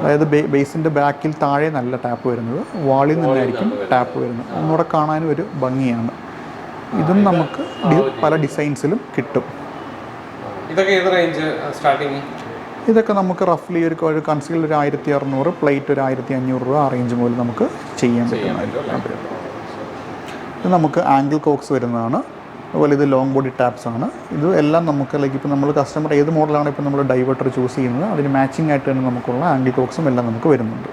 അതായത് ബേസിന്റെ ബാക്കിൽ താഴെ നല്ല ടാപ്പ് വരുന്നത് വാളിൽ നിന്നായിരിക്കും ടാപ്പ് വരുന്നത്. ഒന്നുകൂടെ കാണാനും ഒരു ഭംഗിയാണ്. ഇതും നമുക്ക് പല ഡിസൈൻസിലും കിട്ടും. ഇതൊക്കെ ഏത് റേഞ്ച് സ്റ്റാർട്ടിങ് ഇതൊക്കെ നമുക്ക് റഫ്ലി ഒരു ഒരു കൺസീൽ ഒരു ആയിരത്തി അറുന്നൂറ് പ്ലേറ്റ് ഒരു ആയിരത്തി അഞ്ഞൂറ് രൂപ ആ റേഞ്ച് മുതൽ നമുക്ക് ചെയ്യാൻ പറ്റും ഇത് നമുക്ക് ആംഗിൾ കോക്സ് വരുന്നതാണ്. അതുപോലെ ഇത് ലോങ് ബോഡി ടാപ്സ് ആണ്. ഇത് എല്ലാം നമുക്ക് ലൈക്ക് ഇപ്പോൾ നമ്മൾ കസ്റ്റമർ ഏത് മോഡലാണ് ഇപ്പോൾ നമ്മൾ ഡൈവേർട്ടർ ചൂസ് ചെയ്യുന്നത് അതിന് മാച്ചിങ് ആയിട്ട് തന്നെ നമുക്കുള്ള ആംഗിൾ കോക്സും എല്ലാം നമുക്ക് വരുന്നുണ്ട്.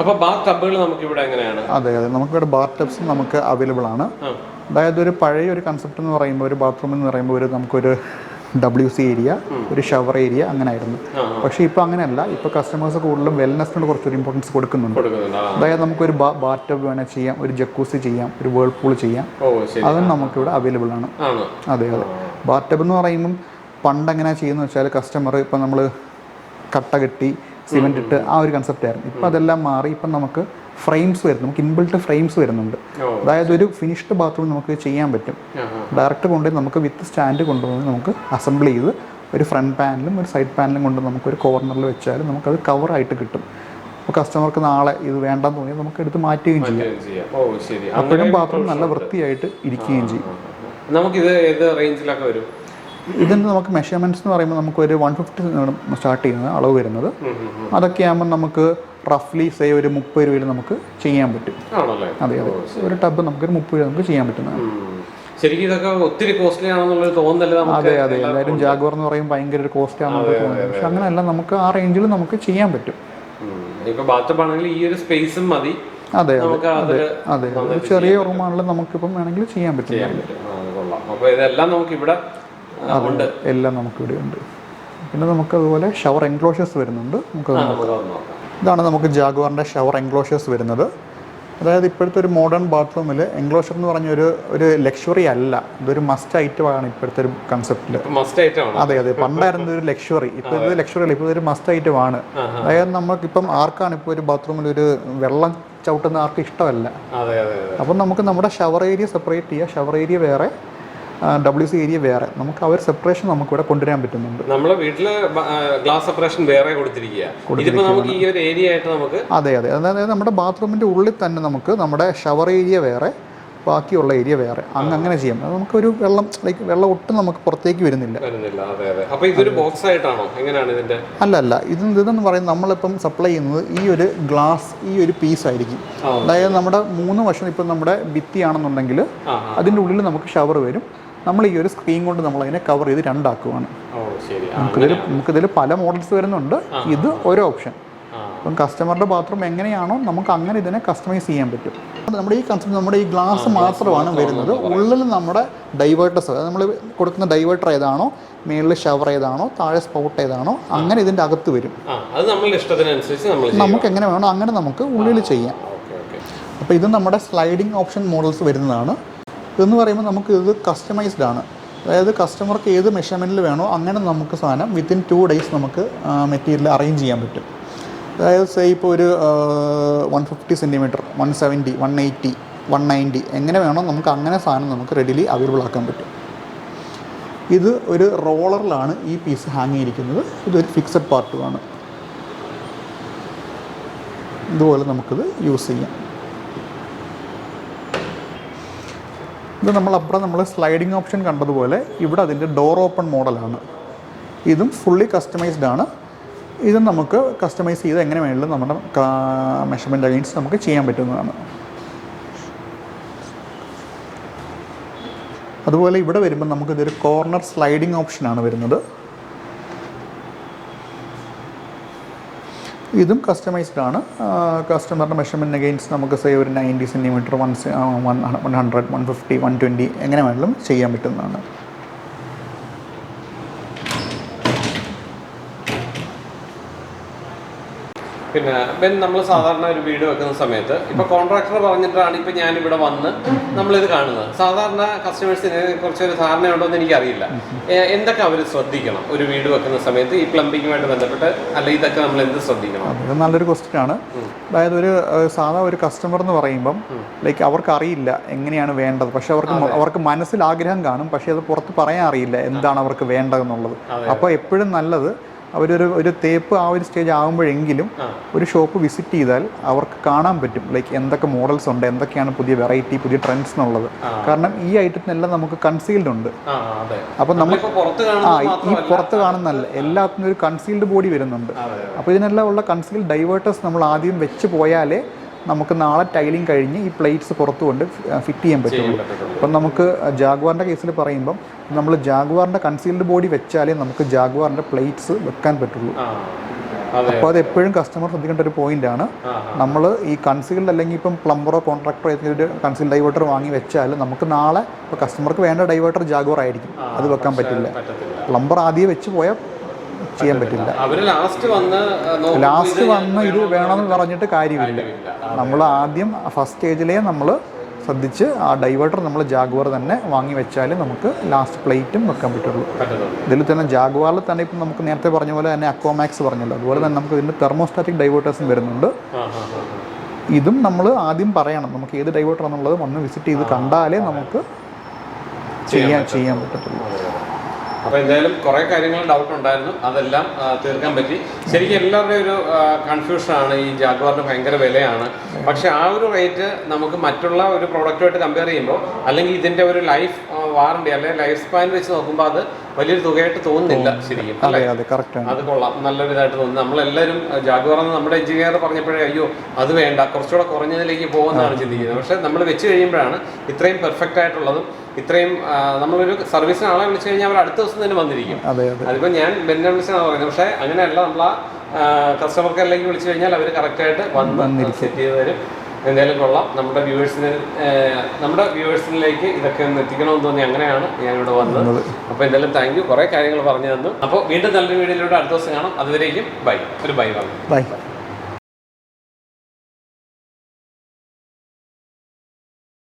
അപ്പോൾ ബാർ ടബുകൾ നമുക്ക് ഇവിടെ എങ്ങനെയാണ്? അതെ അതെ. നമുക്കിവിടെ ബാർ ടബ്സും നമുക്ക് അവൈലബിൾ ആണ്. അതായത് ഒരു പഴയ ഒരു കൺസെപ്റ്റ് എന്ന് പറയുമ്പോൾ ഒരു ബാത്റൂം എന്ന് പറയുമ്പോൾ ഒരു നമുക്കൊരു ഡബ്ല്യു സി ഏരിയ ഒരു ഷവർ ഏരിയ അങ്ങനെ ആയിരുന്നു പക്ഷെ ഇപ്പോൾ അങ്ങനെയല്ല ഇപ്പോൾ കസ്റ്റമേഴ്സ് കൂടുതലും വെൽനെസ്സിനോട് കുറച്ചൊരു ഇമ്പോർട്ടൻസ് കൊടുക്കുന്നുണ്ട്. അതായത് നമുക്കൊരു ബാറ്റബ് വേണേൽ ചെയ്യാം ഒരു ജക്കൂസി ചെയ്യാം ഒരു വേൾപൂൾ ചെയ്യാം. ഓ ശരി. അതും നമുക്കിവിടെ അവൈലബിൾ ആണ്. അതെ അതെ. ബാറ്റബ് എന്ന് പറയുമ്പം പണ്ട് എങ്ങനെയാ ചെയ്യുന്നത് വെച്ചാൽ കസ്റ്റമർ ഇപ്പം നമ്മൾ കട്ട കെട്ടി സിമെന്റ് ഇട്ട് ആ ഒരു കൺസെപ്റ്റ് ആയിരുന്നു. ഇപ്പം അതെല്ലാം മാറി ഇപ്പം നമുക്ക് ഫ്രെയിംസ് വരുന്നു. നമുക്ക് ഇൻബിൾട്ട് ഫ്രെയിംസ് വരുന്നുണ്ട്. അതായത് ഒരു ഫിനിഷ്ഡ് ബാത്റൂം നമുക്ക് ചെയ്യാൻ പറ്റും. ഡയറക്റ്റ് കൊണ്ടുപോയി നമുക്ക് വിത്ത് സ്റ്റാൻഡ് കൊണ്ടുപോയി നമുക്ക് അസംബിൾ ചെയ്ത് ഒരു ഫ്രണ്ട് പാനലും ഒരു സൈഡ് പാനലും കൊണ്ട് നമുക്ക് ഒരു കോർണറിൽ വെച്ചാൽ നമുക്കത് കവറായിട്ട് കിട്ടും. അപ്പോൾ കസ്റ്റമർക്ക് നാളെ ഇത് വേണ്ടെന്ന് തോന്നിയാൽ നമുക്ക് എടുത്ത് മാറ്റുകയും ചെയ്യാം. അപ്പോഴും ബാത്റൂം നല്ല വൃത്തിയായിട്ട് ഇരിക്കുകയും ചെയ്യും. നമുക്കിത് ഏത് റേഞ്ചിലൊക്കെ വരും? ഇതിന്റെ നമുക്ക് മെഷർമെന്റ്സ് എന്ന് പറയുമ്പോൾ നമുക്ക് ഒരു വൺ ഫിഫ്റ്റി സ്റ്റാർട്ട് ചെയ്യുന്നത് അളവ് വരുന്നത്. അതൊക്കെ ആകുമ്പോൾ നമുക്ക് റഫ്ലി സേ ഒരു മുപ്പത് രൂപയിൽ നമുക്ക് ചെയ്യാൻ പറ്റും. അതെ അതെ. ഒരു ടബ് നമുക്കൊരു മുപ്പത് രൂപ നമുക്ക് ചെയ്യാൻ പറ്റുന്നതാണ്. ശരിക്കും ഇതൊക്കെ ഒത്തിരി കോസ്റ്റ്ലി ആണെന്നുള്ളൊരു തോന്നൽ നമുക്ക്? അതെ അതെ. എല്ലാവരും ജാഗ്വർ എന്ന് പറയും ഭയങ്കര ഒരു കോസ്റ്റ് ആണെന്നൊക്കെ തോന്നുന്നത് പക്ഷെ അങ്ങനെയല്ല നമുക്ക് ആ റേഞ്ചിൽ നമുക്ക് ചെയ്യാൻ പറ്റും. ഇപ്പൊ ബാത്തപ്പ് ആണെങ്കിൽ ഈ ഒരു സ്പേസും മതി. അതെ അതെ. നമുക്ക് അതെ ചെറിയ റൂമാണെങ്കിലും നമുക്കിപ്പം വേണമെങ്കിൽ ചെയ്യാൻ പറ്റും. ഇതെല്ലാം നമുക്ക് ഇവിടെ എല്ലാം നമുക്കിവിടെ ഉണ്ട്. പിന്നെ നമുക്ക് അതുപോലെ ഷവർ എൻക്ലോഷേഴ്സ് വരുന്നുണ്ട്. നമുക്ക് ഇതാണ് നമുക്ക് ജാഗുവാറിന്റെ ഷവർ എൻക്ലോഷേഴ്സ് വരുന്നത്. അതായത് ഇപ്പോഴത്തെ ഒരു മോഡേൺ ബാത്റൂമിൽ എൻക്ലോഷർ എന്ന് പറഞ്ഞ ഒരു ഒരു ലക്ഷറി അല്ല. ഇതൊരു മസ്റ്റ് ഐറ്റമാണ് ഇപ്പോഴത്തെ ഒരു കൺസെപ്റ്റിൽ മസ്റ്റ് ഐറ്റം ആണ് അതെ അതെ. പണ്ടായിരുന്ന ഒരു ലക്ഷറി. ഇപ്പോൾ ഇത് ലക്ഷറി അല്ല ഇപ്പോൾ ഇതൊരു മസ്റ്റ് ഐറ്റം ആണ് അതായത് നമുക്കിപ്പം ആർക്കാണ് ഇപ്പോൾ ഒരു ബാത്റൂമിൽ ഒരു വെള്ളം ചവിട്ടുന്ന ആർക്കും ഇഷ്ടമല്ല. അപ്പം നമുക്ക് നമ്മുടെ ഷവർ ഏരിയ സെപ്പറേറ്റ് ചെയ്യുക ഷവർ ഏരിയ വേറെ. ഡബ്ല്യു സി ഏരിയ വേറെ. നമുക്ക് ആ ഒരു സെപ്പറേഷൻ നമുക്കിവിടെ കൊണ്ടുവരാൻ പറ്റുന്നുണ്ട്. നമ്മുടെ വീട്ടിൽ ഗ്ലാസ് സെപ്പറേഷൻ വേറെ കൊടുത്തിരിക്കുക അതെ അതെ. അതായത് നമ്മുടെ ബാത്റൂമിന്റെ ഉള്ളിൽ തന്നെ നമുക്ക് നമ്മുടെ ഷവർ ഏരിയ വേറെ ബാക്കിയുള്ള ഏരിയ വേറെ. അങ്ങ് അങ്ങനെ ചെയ്യാം. അത് നമുക്കൊരു വെള്ളം ലൈക്ക് വെള്ളം ഒട്ടും നമുക്ക് പുറത്തേക്ക് വരുന്നില്ല. അല്ല അല്ല ഇത് ഇതെന്ന് പറയുന്നത് നമ്മളിപ്പം സപ്ലൈ ചെയ്യുന്നത് ഈ ഒരു ഗ്ലാസ് ഈ ഒരു പീസ് ആയിരിക്കും. അതായത് നമ്മുടെ മൂന്ന് വശം ഇപ്പം നമ്മുടെ ഭിത്തിയാണെന്നുണ്ടെങ്കിൽ അതിന്റെ ഉള്ളിൽ നമുക്ക് ഷവർ വരും. നമ്മൾ ഈ ഒരു സ്ക്രീൻ കൊണ്ട് നമ്മൾ അതിനെ കവർ ചെയ്ത് രണ്ടാക്കുവാണ്. നമുക്കിതിൽ നമുക്കിതിൽ പല മോഡൽസ് വരുന്നുണ്ട്. ഇത് ഒരു ഓപ്ഷൻ അപ്പം കസ്റ്റമറുടെ ബാത്റൂം എങ്ങനെയാണോ നമുക്ക് അങ്ങനെ ഇതിനെ കസ്റ്റമൈസ് ചെയ്യാൻ പറ്റും. നമ്മുടെ ഈ കൺസെപ്റ്റ് നമ്മുടെ ഈ ഗ്ലാസ് മാത്രമാണ് വരുന്നത്. ഉള്ളിൽ നമ്മുടെ ഡൈവേർട്ടേഴ്സ് അതായത് നമ്മൾ കൊടുക്കുന്ന ഡൈവേർട്ടർ ഏതാണോ മേളിൽ ഷവർ ഏതാണോ താഴെ സ്പൗട്ട് ഏതാണോ അങ്ങനെ ഇതിന്റെ അകത്ത് വരും. നമുക്ക് എങ്ങനെ വേണോ അങ്ങനെ നമുക്ക് ഉള്ളിൽ ചെയ്യാം. അപ്പോൾ ഇത് നമ്മുടെ സ്ലൈഡിംഗ് ഓപ്ഷൻ മോഡൽസ് വരുന്നതാണ്. ഇതെന്ന് പറയുമ്പോൾ നമുക്ക് ഇത് കസ്റ്റമൈസ്ഡ് ആണ്. അതായത് കസ്റ്റമർക്ക് ഏത് മെഷർമെന്റിൽ വേണോ അങ്ങനെ നമുക്ക് സാധനം വിത്തിൻ ടു ഡേയ്സ് നമുക്ക് മെറ്റീരിയൽ അറേഞ്ച് ചെയ്യാൻ പറ്റും. അതായത് സേ ഇപ്പോൾ ഒരു one fifty centimetre one seventy one eighty one ninety എങ്ങനെ വേണോ നമുക്ക് അങ്ങനെ സാധനം നമുക്ക് റെഡിലി അവൈലബിൾ ആക്കാൻ പറ്റും. ഇത് ഒരു റോളറിലാണ് ഈ പീസ് ഹാങ് ചെയ്തിരിക്കുന്നത്. ഇതൊരു ഫിക്സഡ് പാർട്ടുമാണ് ഇതുപോലെ നമുക്കിത് യൂസ് ചെയ്യാം. ഇത് നമ്മൾ അപ്പുറം നമ്മൾ സ്ലൈഡിംഗ് ഓപ്ഷൻ കണ്ടതുപോലെ ഇവിടെ അതിന്റെ ഡോർ ഓപ്പൺ മോഡലാണ് ഇതും ഫുള്ളി കസ്റ്റമൈസ്ഡ് ആണ്. ഇതും നമുക്ക് കസ്റ്റമൈസ് ചെയ്ത് എങ്ങനെ വേണമെങ്കിലും നമ്മുടെ മെഷർമെന്റ് അഗൈൻസ് നമുക്ക് ചെയ്യാൻ പറ്റുന്നതാണ്. അതുപോലെ ഇവിടെ വരുമ്പോൾ നമുക്കിതൊരു കോർണർ സ്ലൈഡിംഗ് ഓപ്ഷനാണ് വരുന്നത്. ഇതും കസ്റ്റമൈസ്ഡ് ആണ്. കസ്റ്റമറിന്റെ മെഷർമെന്റ് അഗെയിൻസ്റ്റ് നമുക്ക് സേ ഒരു ninety centimetre one one hundred one fifty one twenty എങ്ങനെ വേണമെങ്കിലും ചെയ്യാൻ പറ്റുന്നതാണ്. പിന്നെ ബെൻ നമ്മൾ സാധാരണ ഒരു വീട് വെക്കുന്ന സമയത്ത് ഇപ്പൊ കോൺട്രാക്ടർ പറഞ്ഞിട്ടാണ് ഇപ്പൊ ഞാൻ ഇവിടെ വന്ന് നമ്മൾ ഇത് കാണുന്നത്. സാധാരണ കസ്റ്റമേഴ്സിന് കുറച്ചൊരു ധാരണ ധാരണയുണ്ടോ എന്ന് എനിക്കറിയില്ല എന്തൊക്കെ അവർ ശ്രദ്ധിക്കണം ഒരു വീട് വെക്കുന്ന സമയത്ത്? ഈ പ്ലംബിങ്ങുമായിട്ട് ബന്ധപ്പെട്ട് അല്ല ഇതൊക്കെ നമ്മൾ എന്ത് ശ്രദ്ധിക്കണം? അത് നല്ലൊരു ക്വസ്റ്റ്യൻ ആണ്. അതായത് ഒരു സാധാ ഒരു കസ്റ്റമർ എന്ന് പറയുമ്പം ലൈക്ക് അവർക്ക് അറിയില്ല എങ്ങനെയാണ് വേണ്ടത്. പക്ഷെ അവർക്ക് അവർക്ക് മനസ്സിൽ ആഗ്രഹം കാണും. പക്ഷെ അത് പുറത്ത് പറയാൻ അറിയില്ല എന്താണ് അവർക്ക് വേണ്ടതെന്നുള്ളത്. അപ്പോൾ എപ്പോഴും നല്ലത് അവരൊരു ഒരു തേപ്പ് ആ ഒരു സ്റ്റേജ് ആകുമ്പോഴെങ്കിലും ഒരു ഷോപ്പ് വിസിറ്റ് ചെയ്താൽ അവർക്ക് കാണാൻ പറ്റും. ലൈക്ക് എന്തൊക്കെ മോഡൽസ് ഉണ്ട് എന്തൊക്കെയാണ് പുതിയ വെറൈറ്റി പുതിയ ട്രെൻഡ്സ് എന്നുള്ളത്. കാരണം ഈ ഐറ്റത്തിനെല്ലാം നമുക്ക് കൺസീൽഡ് ഉണ്ട്. അപ്പം നമ്മൾ ആ ഈ- ഈ പുറത്ത് കാണുന്നല്ല എല്ലാത്തിനും ഒരു കൺസീൽഡ് ബോഡി വരുന്നുണ്ട്. അപ്പോൾ ഇതിനെല്ലാം ഉള്ള കൺസീൽഡ് ഡൈവേർട്ടേഴ്സ് നമ്മൾ ആദ്യം വെച്ച് പോയാലേ നമുക്ക് നാളെ ടൈലിംഗ് കഴിഞ്ഞ് ഈ പ്ലേറ്റ്സ് പുറത്തു കൊണ്ട് ഫിറ്റ് ചെയ്യാൻ പറ്റുള്ളൂ. അപ്പം നമുക്ക് ജാഗ്വാറിന്റെ കേസിൽ പറയുമ്പം നമ്മൾ ജാഗ്വാറിന്റെ കൺസീൽഡ് ബോഡി വെച്ചാലേ നമുക്ക് ജാഗ്വാറിന്റെ പ്ലേറ്റ്സ് വെക്കാൻ പറ്റുള്ളൂ. അപ്പോൾ അത് എപ്പോഴും കസ്റ്റമർ ശ്രദ്ധിക്കേണ്ട ഒരു പോയിന്റാണ് ആണ്. നമ്മൾ ഈ കൺസീൽഡ് അല്ലെങ്കിൽ ഇപ്പം പ്ലംബറോ കോൺട്രാക്ടറോ ഏതെങ്കിലും ഒരു കൺസീൽഡ് ഡൈവേർട്ടർ വാങ്ങി വെച്ചാൽ നമുക്ക് നാളെ ഇപ്പോൾ കസ്റ്റമർക്ക് വേണ്ട ഡൈവേർട്ടർ ജാഗ്വാർ ആയിരിക്കും അത് വെക്കാൻ പറ്റില്ല. പ്ലംബർ ആദ്യം വെച്ച് പോയാൽ ചെയ്യാൻ പറ്റില്ല. ലാസ്റ്റ് വന്ന് ഇത് വേണമെന്ന് പറഞ്ഞിട്ട് കാര്യമില്ല. നമ്മൾ ആദ്യം ഫസ്റ്റ് സ്റ്റേജിലേ നമ്മൾ ശ്രദ്ധിച്ച് ആ ഡൈവേർട്ടർ നമ്മൾ ജാഗ്വാർ തന്നെ വാങ്ങി വെച്ചാൽ നമുക്ക് ലാസ്റ്റ് പ്ലേറ്റും വെക്കാൻ പറ്റുള്ളൂ. ഇതിൽ തന്നെ ജാഗ്വാറിൽ തന്നെ ഇപ്പം നമുക്ക് നേരത്തെ പറഞ്ഞ പോലെ തന്നെ അക്വാമാക്സ് പറഞ്ഞല്ലോ. അതുപോലെ തന്നെ നമുക്ക് ഇതിന്റെ തെർമോസ്റ്റാറ്റിക് ഡൈവേർട്ടേഴ്സും വരുന്നുണ്ട്. ഇതും നമ്മൾ ആദ്യം പറയണം. നമുക്ക് ഏത് ഡൈവേർട്ടർ എന്നുള്ളത് വന്ന് വിസിറ്റ് ചെയ്ത് കണ്ടാലേ നമുക്ക് ചെയ്യാൻ ചെയ്യാൻ പറ്റത്തുള്ളൂ. അപ്പൊ എന്തായാലും കുറെ കാര്യങ്ങൾ ഡൗട്ട് ഉണ്ടായിരുന്നു. അതെല്ലാം തീർക്കാൻ പറ്റി. ശരിക്കും എല്ലാവരുടെയും ഒരു കൺഫ്യൂഷൻ ആണ്. ഈ ജാഗ്വാറിന് ഭയങ്കര വിലയാണ്. പക്ഷെ ആ ഒരു റേറ്റ് നമുക്ക് മറ്റുള്ള ഒരു പ്രോഡക്റ്റുമായിട്ട് കമ്പയർ ചെയ്യുമ്പോൾ അല്ലെങ്കിൽ ഇതിന്റെ ഒരു ലൈഫ് വാറണ്ടി അല്ലെങ്കിൽ ലൈഫ് സ്പാൻ വെച്ച് നോക്കുമ്പോൾ അത് വലിയൊരു തുകയായിട്ട് തോന്നുന്നില്ല ശരിക്കും അതെ കൊള്ളാം. നല്ലൊരു ഇതായിട്ട് തോന്നുന്നു നമ്മളെല്ലാവരും ജാഗ്വാർ എന്ന് നമ്മുടെ എഞ്ചിനീയർ പറഞ്ഞപ്പോഴേ അയ്യോ അത് വേണ്ട. കുറച്ചുകൂടെ കുറഞ്ഞതിലേക്ക് പോകുന്നതാണ് ചിന്തിക്കുന്നത്. പക്ഷെ നമ്മൾ വെച്ച് കഴിയുമ്പോഴാണ് ഇത്രയും പെർഫെക്റ്റ് ആയിട്ടുള്ളതും ഇത്രയും നമ്മളൊരു സർവീസിന് ആളെ വിളിച്ചു കഴിഞ്ഞാൽ അവർ അടുത്ത ദിവസം തന്നെ വന്നിരിക്കും. അതെ അതെ. അതിപ്പോൾ ഞാൻ ബെന്നെ വിളിച്ചാണ് പറയുന്നത്. പക്ഷേ അങ്ങനെയല്ല. നമ്മൾ ആ കസ്റ്റമർ കെയറിലേക്ക് വിളിച്ചു കഴിഞ്ഞാൽ അവർ കറക്റ്റായിട്ട് വന്ന് സെറ്റ് ചെയ്ത് തരും. എന്തായാലും കൊള്ളാം. നമ്മുടെ വ്യൂവേഴ്സിന് നമ്മുടെ വ്യൂവേഴ്സിനിലേക്ക് ഇതൊക്കെ ഒന്ന് എത്തിക്കണമെന്ന് തോന്നി അങ്ങനെയാണ് ഞാൻ ഇവിടെ വന്നത്. അപ്പോൾ എന്തായാലും താങ്ക് യു. കുറേ കാര്യങ്ങൾ പറഞ്ഞു തന്നു. അപ്പോൾ വീണ്ടും നല്ലൊരു വീഡിയോയിലൂടെ അടുത്ത ദിവസം കാണാം. അതുവരേക്കും ബൈ. ഒരു ബൈ പറഞ്ഞു ബൈ.